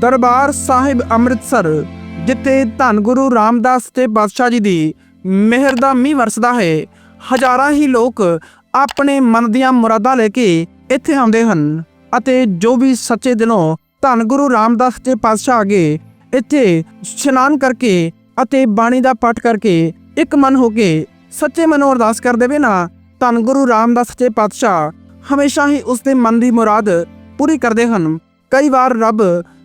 ਦਰਬਾਰ ਸਾਹਿਬ ਅੰਮ੍ਰਿਤਸਰ, ਜਿੱਥੇ ਧੰਨ ਗੁਰੂ ਰਾਮਦਾਸ ਤੇ ਪਾਤਸ਼ਾਹ ਜੀ ਦੀ ਮਿਹਰ ਦਾ ਮੀਂਹ ਵਰਸਦਾ ਹੈ, ਹਜ਼ਾਰਾਂ ਹੀ ਲੋਕ ਆਪਣੇ ਮਨ ਦੀਆਂ ਮੁਰਾਦਾਂ ਲੈ ਕੇ ਇੱਥੇ ਆਉਂਦੇ ਹਨ ਅਤੇ ਜੋ ਵੀ ਸੱਚੇ ਦਿਲੋਂ ਧੰਨ ਗੁਰੂ ਰਾਮਦਾਸ ਤੇ ਪਾਤਸ਼ਾਹ ਅਗੇ ਇੱਥੇ ਇਸ਼ਨਾਨ ਕਰਕੇ ਅਤੇ ਬਾਣੀ ਦਾ ਪਾਠ ਕਰਕੇ ਇੱਕ ਮਨ ਹੋ ਕੇ ਸੱਚੇ ਮਨੋਂ ਅਰਦਾਸ ਕਰ ਦੇਵੇ ਨਾ, ਧੰਨ ਗੁਰੂ ਰਾਮਦਾਸ ਤੇ ਪਾਤਸ਼ਾਹ ਹਮੇਸ਼ਾ ਹੀ ਉਸ ਦੇ ਮਨ ਦੀ ਮੁਰਾਦ ਪੂਰੀ ਕਰਦੇ ਹਨ। ਕਈ ਵਾਰ ਰੱਬ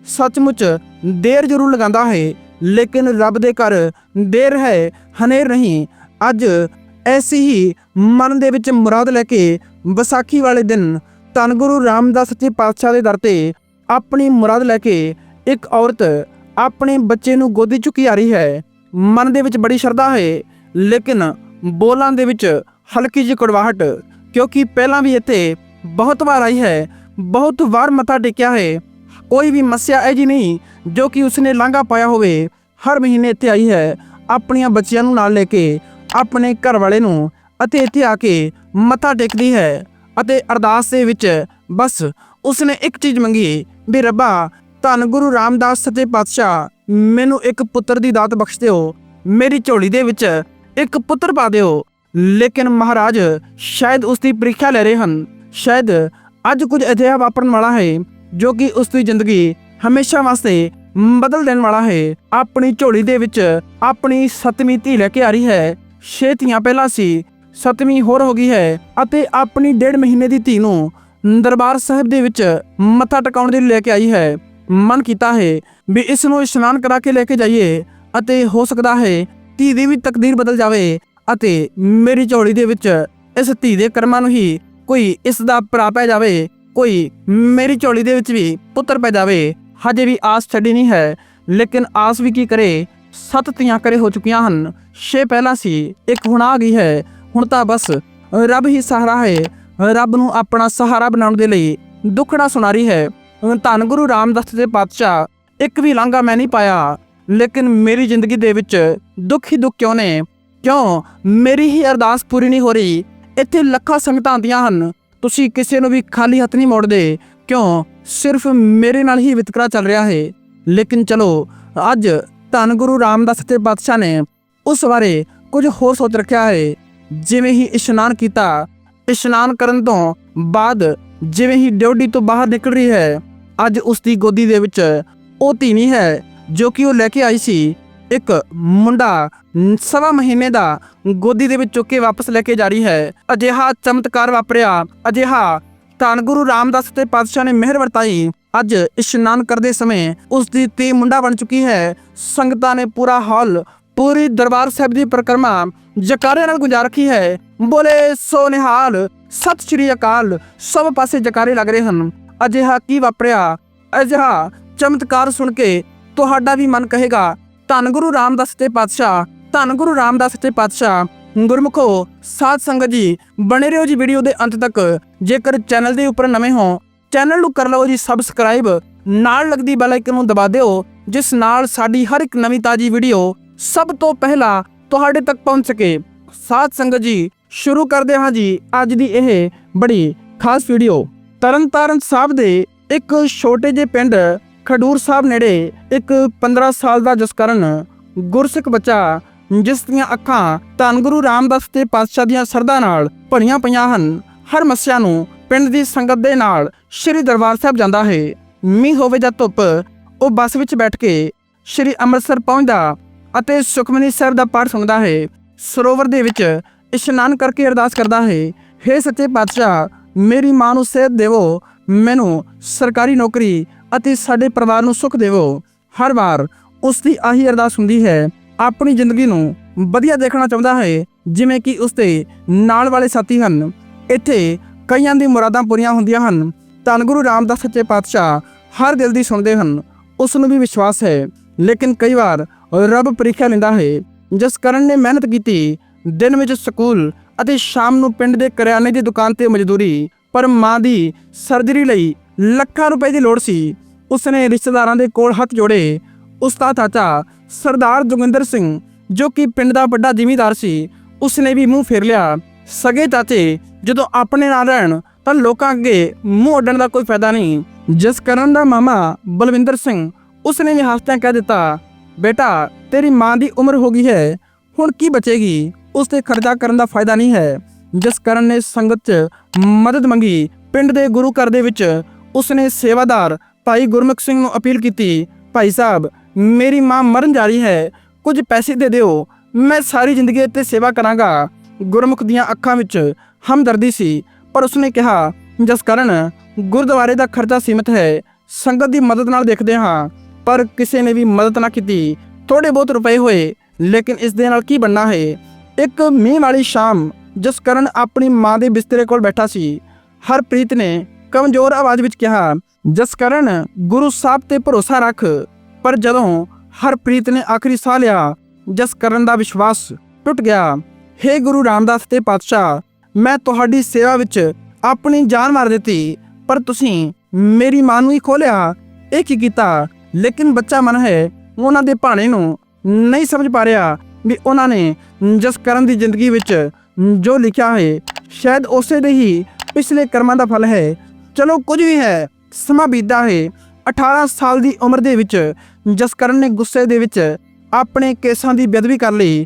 ਸੱਚਮੁੱਚ ਦੇਰ ਜ਼ਰੂਰ ਲਗਾਉਂਦਾ ਹੈ, ਲੇਕਿਨ ਰੱਬ ਦੇ ਘਰ ਦੇਰ ਹੈ, ਹਨੇਰ ਨਹੀਂ। ਅੱਜ ਐਸੀ ਹੀ ਮਨ ਦੇ ਵਿੱਚ ਮੁਰਾਦ ਲੈ ਕੇ ਵਿਸਾਖੀ ਵਾਲੇ ਦਿਨ ਧੰਨ ਗੁਰੂ ਰਾਮਦਾਸ ਜੀ ਪਾਤਸ਼ਾਹ ਦੇ ਦਰ ਤੇ ਆਪਣੀ ਮੁਰਾਦ ਲੈ ਕੇ ਇੱਕ ਔਰਤ ਆਪਣੇ ਬੱਚੇ ਨੂੰ ਗੋਦੀ ਚੁੱਕੀ ਆ ਰਹੀ ਹੈ। ਮਨ ਦੇ ਵਿੱਚ ਬੜੀ ਸ਼ਰਧਾ ਹੈ, ਲੇਕਿਨ ਬੋਲਾਂ ਦੇ ਵਿੱਚ ਹਲਕੀ ਜਿਹੀ ਕੜਵਾਹਟ, ਕਿਉਂਕਿ ਪਹਿਲਾਂ ਵੀ ਇੱਥੇ ਬਹੁਤ ਵਾਰ ਆਈ ਹੈ, ਬਹੁਤ ਵਾਰ ਮੱਥਾ ਟੇਕਿਆ ਹੈ। ਕੋਈ ਵੀ ਮੱਸਿਆ ਹੈ ਜੀ ਨਹੀਂ ਜੋ ਕਿ ਉਸਨੇ ਲਾਂਘਾ ਪਾਇਆ ਹੋਵੇ। ਹਰ ਮਹੀਨੇ ਇੱਥੇ ਆਈ ਹੈ, ਆਪਣੀਆਂ ਬੱਚਿਆਂ ਨੂੰ ਨਾਲ ਲੈ ਕੇ, ਆਪਣੇ ਘਰ ਵਾਲੇ ਨੂੰ ਅਤੇ ਇੱਥੇ ਆ ਕੇ ਮੱਥਾ ਟੇਕਦੀ ਹੈ ਅਤੇ ਅਰਦਾਸ ਦੇ ਵਿੱਚ ਬਸ ਉਸਨੇ ਇੱਕ ਚੀਜ਼ ਮੰਗੀ, ਵੀ ਰੱਬਾ, ਧੰਨ ਗੁਰੂ ਰਾਮਦਾਸ ਸੱਚੇ ਪਾਤਸ਼ਾਹ, ਮੈਨੂੰ ਇੱਕ ਪੁੱਤਰ ਦੀ ਦਾਤ ਬਖਸ਼ ਦਿਓ, ਮੇਰੀ ਝੋਲੀ ਦੇ ਵਿੱਚ ਇੱਕ ਪੁੱਤਰ ਪਾ ਦਿਓ। ਲੇਕਿਨ ਮਹਾਰਾਜ, ਸ਼ਾਇਦ ਉਸ ਦੀ ਪ੍ਰੀਖਿਆ ਲੈ ਰਹੇ ਹਨ। ਸ਼ਾਇਦ ਅੱਜ ਕੁਝ ਅਜਿਹਾ ਵਾਪਰਨ ਵਾਲਾ ਹੈ ਜੋ ਕਿ ਉਸ ਦੀ ਜ਼ਿੰਦਗੀ ਹਮੇਸ਼ਾ ਵਾਸਤੇ ਬਦਲ ਦੇਣ ਵਾਲਾ ਹੈ। ਆਪਣੀ ਝੋਲੀ ਦੇ ਵਿੱਚ ਆਪਣੀ ਸੱਤਵੀਂ ਧੀ ਲੈ ਕੇ ਆ ਰਹੀ ਹੈ। ਛੇ ਧੀਆਂ ਪਹਿਲਾਂ ਸੀ, ਸੱਤਵੀਂ ਹੋਰ ਹੋ ਗਈ ਹੈ ਅਤੇ ਆਪਣੀ ਡੇਢ ਮਹੀਨੇ ਦੀ ਧੀ ਨੂੰ ਦਰਬਾਰ ਸਾਹਿਬ ਦੇ ਵਿੱਚ ਮੱਥਾ ਟਿਕਾਉਣ ਦੇ ਲਈ ਲੈ ਕੇ ਆਈ ਹੈ। ਮਨ ਕੀਤਾ ਹੈ ਵੀ ਇਸ ਨੂੰ ਇਸ਼ਨਾਨ ਕਰਾ ਕੇ ਲੈ ਕੇ ਜਾਈਏ ਅਤੇ ਹੋ ਸਕਦਾ ਹੈ ਧੀ ਦੀ ਵੀ ਤਕਦੀਰ ਬਦਲ ਜਾਵੇ ਅਤੇ ਮੇਰੀ ਝੋਲੀ ਦੇ ਵਿੱਚ ਇਸ ਧੀ ਦੇ ਕਰਮਾਂ ਨੂੰ ਹੀ ਕੋਈ ਇਸ ਦਾ ਭਰਾ ਪੈ ਜਾਵੇ। ਕੋਈ ਮੇਰੀ ਝੋਲੀ ਦੇ ਵਿੱਚ ਵੀ ਪੁੱਤਰ ਪੈ ਜਾਵੇ, ਹਜੇ ਵੀ ਆਸ ਛੱਡੀ ਨਹੀਂ ਹੈ, ਲੇਕਿਨ ਆਸ ਵੀ ਕੀ ਕਰੇ? ਸੱਤ ਧੀਆਂ ਕਰੇ ਹੋ ਚੁੱਕੀਆਂ ਹਨ, ਛੇ ਪਹਿਲਾਂ ਸੀ, ਇੱਕ ਹੁਣ ਆ ਗਈ ਹੈ, ਹੁਣ ਤਾਂ ਬਸ ਰੱਬ ਹੀ ਸਹਾਰਾ ਹੈ, ਰੱਬ ਨੂੰ ਆਪਣਾ ਸਹਾਰਾ ਬਣਾਉਣ ਦੇ ਲਈ ਦੁੱਖੜਾ ਸੁਣਾਰੀ ਹੈ। ਧੰਨ ਗੁਰੂ ਰਾਮਦਾਸ ਦੇ ਪਾਤਸ਼ਾਹ, ਇੱਕ ਵੀ ਲਾਂਘਾ ਮੈਂ ਨਹੀਂ ਪਾਇਆ, ਲੇਕਿਨ ਮੇਰੀ ਜ਼ਿੰਦਗੀ ਦੇ ਵਿੱਚ ਦੁੱਖ ਹੀ ਦੁੱਖ ਕਿਉਂ ਨੇ? ਕਿਉਂ? ਮੇਰੀ ਹੀ ਅਰਦਾਸ ਪੂਰੀ ਨਹੀਂ ਹੋ ਰਹੀ, ਇੱਥੇ ਲੱਖਾਂ ਸੰਗਤਾਂ ਆਉਂਦੀਆਂ ਹਨ ਤੁਸੀਂ ਕਿਸੇ ਨੂੰ ਵੀ ਖਾਲੀ ਹੱਥ ਨਹੀਂ ਮੋੜਦੇ, ਕਿਉਂ? ਸਿਰਫ ਮੇਰੇ ਨਾਲ ਹੀ ਵਿਤਕਰਾ ਚੱਲ ਰਿਹਾ ਹੈ। ਲੇਕਿਨ ਚਲੋ, ਅੱਜ ਧੰਨ ਗੁਰੂ ਰਾਮਦਾਸ ਤੇ ਪਾਤਸ਼ਾਹ ਨੇ ਉਸ ਬਾਰੇ ਕੁਝ ਹੋਰ ਸੋਚ ਰੱਖਿਆ ਹੈ। ਜਿਵੇਂ ਹੀ ਇਸ਼ਨਾਨ ਕੀਤਾ, ਇਸ਼ਨਾਨ ਕਰਨ ਤੋਂ ਬਾਅਦ ਜਿਵੇਂ ਹੀ ਡਿਊਟੀ ਤੋਂ ਬਾਹਰ ਨਿਕਲ ਰਹੀ ਹੈ, ਅੱਜ ਉਸ ਦੀ ਗੋਦੀ ਦੇ ਵਿੱਚ ਉਹ ਧੀ ਹੈ ਜੋ ਕਿ ਉਹ ਲੈ ਕੇ ਆਈ ਸੀ। ਇੱਕ ਮੁੰਡਾ ਸਵਾ ਮਹੀਨੇ ਦਾ ਗੋਦੀ ਦੇ ਵਿੱਚ ਚੁੱਕ ਕੇ ਵਾਪਸ ਲੈ ਕੇ ਜਾ ਰਹੀ ਹੈ। ਅਜਿਹਾ ਚਮਤਕਾਰ ਵਾਪਰਿਆ। ਅਜਿਹਾ ਧੰਨ ਗੁਰੂ ਰਾਮਦਾਸ ਤੇ ਪਾਤਸ਼ਾਹ ਨੇ ਮਿਹਰ ਵਰਤਾਈ। ਅੱਜ ਇਸ਼ਨਾਨ ਕਰਦੇ ਸਮੇਂ ਉਸ ਦੀ ਧੀ ਮੁੰਡਾ ਬਣ ਚੁੱਕੀ ਹੈ। ਸੰਗਤਾਂ ਨੇ ਪੂਰਾ ਹਾਲ, ਪੂਰੀ ਦਰਬਾਰ ਸਾਹਿਬ ਦੀ ਪਰਿਕਰਮਾ ਜਕਾਰੇ ਨਾਲ ਗੁੰਜਾ ਰੱਖੀ ਹੈ। ਬੋਲੇ, ਸੋ ਨਿਹਾਲ, ਸਤਿ ਸ਼੍ਰੀ ਅਕਾਲ। ਸਭ ਪਾਸੇ ਜਕਾਰੇ ਲੱਗ ਰਹੇ ਹਨ। ਅਜਿਹਾ ਕੀ ਵਾਪਰਿਆ? ਅਜਿਹਾ ਚਮਤਕਾਰ ਸੁਣ ਕੇ ਤੁਹਾਡਾ ਵੀ ਮਨ ਕਹੇਗਾ ਧੰਨ ਗੁਰੂ ਰਾਮਦਾਸ ਤੇ ਪਾਤਸ਼ਾਹ, ਧੰਨ ਗੁਰੂ ਰਾਮਦਾਸ ਤੇ ਪਾਤਸ਼ਾਹ, ਗੁਰਮੁਖੋ, ਸਾਧ ਸੰਗਤ ਜੀ, ਬਣੇ ਰਹੋ ਜੀ ਵੀਡੀਓ ਦੇ ਅੰਤ ਤੱਕ। ਜੇਕਰ ਚੈਨਲ ਦੇ ਉੱਪਰ ਨਵੇਂ ਹੋ, ਚੈਨਲ ਨੂੰ ਕਰ ਲਓ ਜੀ ਸਬਸਕ੍ਰਾਈਬ। ਨਾਲ ਲੱਗਦੀ ਬੈਲ ਆਈਕਨ ਨੂੰ ਦਬਾ ਦਿਓ, ਜਿਸ ਨਾਲ ਸਾਡੀ ਹਰ ਇੱਕ ਨਵੀਂ ਤਾਜੀ ਵੀਡੀਓ ਸਭ ਤੋਂ ਪਹਿਲਾਂ ਤੁਹਾਡੇ ਤੱਕ ਪਹੁੰਚ ਸਕੇ। ਸਾਧ ਸੰਗਤ ਜੀ, ਸ਼ੁਰੂ ਕਰਦੇ ਹਾਂ ਜੀ ਅੱਜ ਦੀ ਇਹ ਬੜੀ ਖਾਸ ਵੀਡੀਓ। ਤਰਨਤਾਰਨ ਸਾਹਿਬ ਦੇ ਇੱਕ ਛੋਟੇ ਜਿਹੇ ਪਿੰਡ ਖਡੂਰ ਸਾਹਿਬ ਨੇੜੇ ਇੱਕ 15 ਸਾਲ ਦਾ ਜਸਕਰਨ ਗੁਰਸਿੱਖ ਬੱਚਾ, ਜਿਸ ਦੀਆਂ ਅੱਖਾਂ ਧੰਨ ਗੁਰੂ ਰਾਮਦਾਸ ਤੇ ਪਾਤਸ਼ਾਹ ਦੀਆਂ ਸਰਦਾ ਨਾਲ ਭਰੀਆਂ ਪਈਆਂ ਹਨ, ਹਰ ਮੱਸਿਆ ਨੂੰ ਪਿੰਡ ਦੀ ਸੰਗਤ ਦੇ ਨਾਲ ਸ੍ਰੀ ਦਰਬਾਰ ਸਾਹਿਬ ਜਾਂਦਾ ਹੈ। ਮੀਂਹ ਹੋਵੇ ਜਾਂ ਧੁੱਪ, ਉਹ ਬੱਸ ਵਿੱਚ ਬੈਠ ਕੇ ਸ੍ਰੀ ਅੰਮ੍ਰਿਤਸਰ ਪਹੁੰਚਦਾ ਅਤੇ ਸੁਖਮਨੀ ਸਾਹਿਬ ਦਾ ਪਾਠ ਸੁਣਦਾ ਹੈ। ਸਰੋਵਰ ਦੇ ਵਿੱਚ ਇਸ਼ਨਾਨ ਕਰਕੇ ਅਰਦਾਸ ਕਰਦਾ ਹੈ हे ਸੱਚੇ ਪਾਤਸ਼ਾਹ, ਮੇਰੀ ਮਾਂ ਨੂੰ ਸਿਹਤ ਦੇਵੋ, ਮੈਨੂੰ ਸਰਕਾਰੀ ਨੌਕਰੀ ਅਤੇ ਸਾਡੇ ਪਰਿਵਾਰ ਨੂੰ ਸੁੱਖ ਦੇਵੋ। ਹਰ ਵਾਰ ਉਸ ਦੀ ਆਹੀ ਅਰਦਾਸ ਹੁੰਦੀ ਹੈ, ਆਪਣੀ ਜ਼ਿੰਦਗੀ ਨੂੰ ਵਧੀਆ ਦੇਖਣਾ ਚਾਹੁੰਦਾ ਹੈ, ਜਿਵੇਂ ਕਿ ਉਸ ਦੇ ਨਾਲ ਵਾਲੇ ਸਾਥੀ ਹਨ। ਇੱਥੇ ਕਈਆਂ ਦੀ ਮੁਰਾਦਾਂ ਪੂਰੀਆਂ ਹੁੰਦੀਆਂ ਹਨ। ਧੰਨ ਗੁਰੂ ਰਾਮਦਾਸ ਸੱਚੇ ਪਾਤਸ਼ਾਹ ਹਰ ਦਿਲ ਦੀ ਸੁਣਦੇ ਹਨ। ਉਸ ਨੂੰ ਵੀ ਵਿਸ਼ਵਾਸ ਹੈ, ਲੇਕਿਨ ਕਈ ਵਾਰ ਰੱਬ ਪ੍ਰੀਖਿਆ ਲੈਂਦਾ ਹੈ, ਜਿਸ ਕਰਨ ਨੇ ਮਿਹਨਤ ਕੀਤੀ, ਦਿਨ ਵਿੱਚ ਸਕੂਲ ਅਤੇ ਸ਼ਾਮ ਨੂੰ ਪਿੰਡ ਦੇ ਕਰਿਆਨੇ ਦੀ ਦੁਕਾਨ ਤੇ ਮਜ਼ਦੂਰੀ, ਪਰ ਮਾਂ ਦੀ ਸਰਜਰੀ ਲਈ ਲੱਖਾਂ ਰੁਪਏ ਦੀ ਲੋੜ ਸੀ। ਉਸਨੇ ਰਿਸ਼ਤੇਦਾਰਾਂ ਦੇ ਕੋਲ ਹੱਥ ਜੋੜੇ। ਉਸਦਾ ਚਾਚਾ ਸਰਦਾਰ ਜੋਗਿੰਦਰ ਸਿੰਘ, ਜੋ ਕਿ ਪਿੰਡ ਦਾ ਵੱਡਾ ਜ਼ਿਮੀਂਦਾਰ ਸੀ, ਉਸਨੇ ਵੀ ਮੂੰਹ ਫੇਰ ਲਿਆ। ਸਗੇ ਚਾਚੇ, ਜਦੋਂ ਆਪਣੇ ਨਾਲ ਰਹਿਣ, ਤਾਂ ਲੋਕਾਂ ਅੱਗੇ ਮੂੰਹ ਅੱਡਣ ਦਾ ਕੋਈ ਫਾਇਦਾ ਨਹੀਂ। ਜਿਸ ਕਰਨ ਦਾ ਮਾਮਾ ਬਲਵਿੰਦਰ ਸਿੰਘ, ਉਸਨੇ ਵੀ ਹੱਸਦਿਆਂ ਕਹਿ ਦਿੱਤਾ, ਬੇਟਾ, ਤੇਰੀ ਮਾਂ ਦੀ ਉਮਰ ਹੋ ਗਈ ਹੈ, ਹੁਣ ਕੀ ਬਚੇਗੀ? ਉਸ ਤੇ ਖਰਚਾ ਕਰਨ ਦਾ ਫਾਇਦਾ ਨਹੀਂ ਹੈ। ਜਿਸ ਕਰਨ ਨੇ ਸੰਗਤ 'ਚ ਮਦਦ ਮੰਗੀ। ਪਿੰਡ ਦੇ ਗੁਰੂ ਘਰ ਦੇ ਵਿੱਚ ਉਸਨੇ ਸੇਵਾਦਾਰ ਭਾਈ ਗੁਰਮੁਖ ਸਿੰਘ ਨੂੰ ਅਪੀਲ ਕੀਤੀ, ਭਾਈ ਸਾਹਿਬ, ਮੇਰੀ ਮਾਂ ਮਰਨ ਜਾ ਰਹੀ ਹੈ, ਕੁਝ ਪੈਸੇ ਦੇ ਦਿਓ, ਮੈਂ ਸਾਰੀ ਜ਼ਿੰਦਗੀ ਇੱਥੇ ਸੇਵਾ ਕਰਾਂਗਾ। ਗੁਰਮੁਖ ਦੀਆਂ ਅੱਖਾਂ ਵਿੱਚ ਹਮਦਰਦੀ ਸੀ, ਪਰ ਉਸਨੇ ਕਿਹਾ, ਜਿਸ ਕਾਰਨ ਗੁਰਦੁਆਰੇ ਦਾ ਖਰਚਾ ਸੀਮਿਤ ਹੈ, ਸੰਗਤ ਦੀ ਮਦਦ ਨਾਲ ਦੇਖਦੇ ਹਾਂ। ਪਰ ਕਿਸੇ ਨੇ ਵੀ ਮਦਦ ਨਾ ਕੀਤੀ ਥੋੜੇ ਬਹੁਤ ਰੁਪਏ ਹੋਏ, ਲੇਕਿਨ ਇਸ ਦੇ ਨਾਲ ਕੀ ਬਣਨਾ ਹੈ? ਇੱਕ ਮੀਂਹ ਵਾਲੀ ਸ਼ਾਮ ਜਸਕਰਨ ਆਪਣੀ ਮਾਂ ਦੇ ਬਿਸਤਰੇ ਕੋਲ ਬੈਠਾ ਸੀ, ਹਰਪ੍ਰੀਤ ਨੇ ਕਮਜ਼ੋਰ ਆਵਾਜ਼ ਵਿੱਚ ਕਿਹਾ ਜਸਕਰਨ ਗੁਰੂ ਸਾਹਿਬ ਤੇ ਭਰੋਸਾ ਰੱਖ। ਪਰ ਜਦੋਂ ਹਰਪ੍ਰੀਤ ਨੇ ਆਖਰੀ ਸਾਹ ਲਿਆ ਜਸਕਰਨ ਦਾ ਵਿਸ਼ਵਾਸ ਟੁੱਟ ਗਿਆ। ਹੇ ਗੁਰੂ ਰਾਮਦਾਸ ਤੇ ਪਾਤਸ਼ਾਹ, ਮੈਂ ਤੁਹਾਡੀ ਸੇਵਾ ਵਿੱਚ ਆਪਣੀ ਜਾਨ ਮਾਰ ਦਿੱਤੀ, ਪਰ ਤੁਸੀਂ ਮੇਰੀ ਮਾਂ ਨੂੰ ਹੀ ਖੋਲਿਆ। ਇਹ ਕੀ ਕੀਤਾ? ਲੇਕਿਨ ਬੱਚਾ ਮਨ ਹੈ, ਉਹਨਾਂ ਦੇ ਭਾਣੇ ਨੂੰ ਨਹੀਂ ਸਮਝ ਪਾ ਰਿਹਾ ਵੀ ਉਹਨਾਂ ਨੇ ਜਸਕਰਨ ਦੀ ਜ਼ਿੰਦਗੀ ਵਿੱਚ ਜੋ ਲਿਖਿਆ ਹੈ, ਸ਼ਾਇਦ ਉਸੇ ਦੇ ਹੀ ਪਿਛਲੇ ਕਰਮਾਂ ਦਾ ਫਲ ਹੈ। ਚਲੋ ਕੁਝ ਵੀ ਹੈ, ਸਮਾਂ ਬੀਤਦਾ ਹੈ। 18 ਸਾਲ ਦੀ ਉਮਰ ਦੇ ਵਿੱਚ ਜਸਕਰਨ ਨੇ ਗੁੱਸੇ ਦੇ ਵਿੱਚ ਆਪਣੇ ਕੇਸਾਂ ਦੀ ਬੇਅਦਬੀ ਕਰ ਲਈ।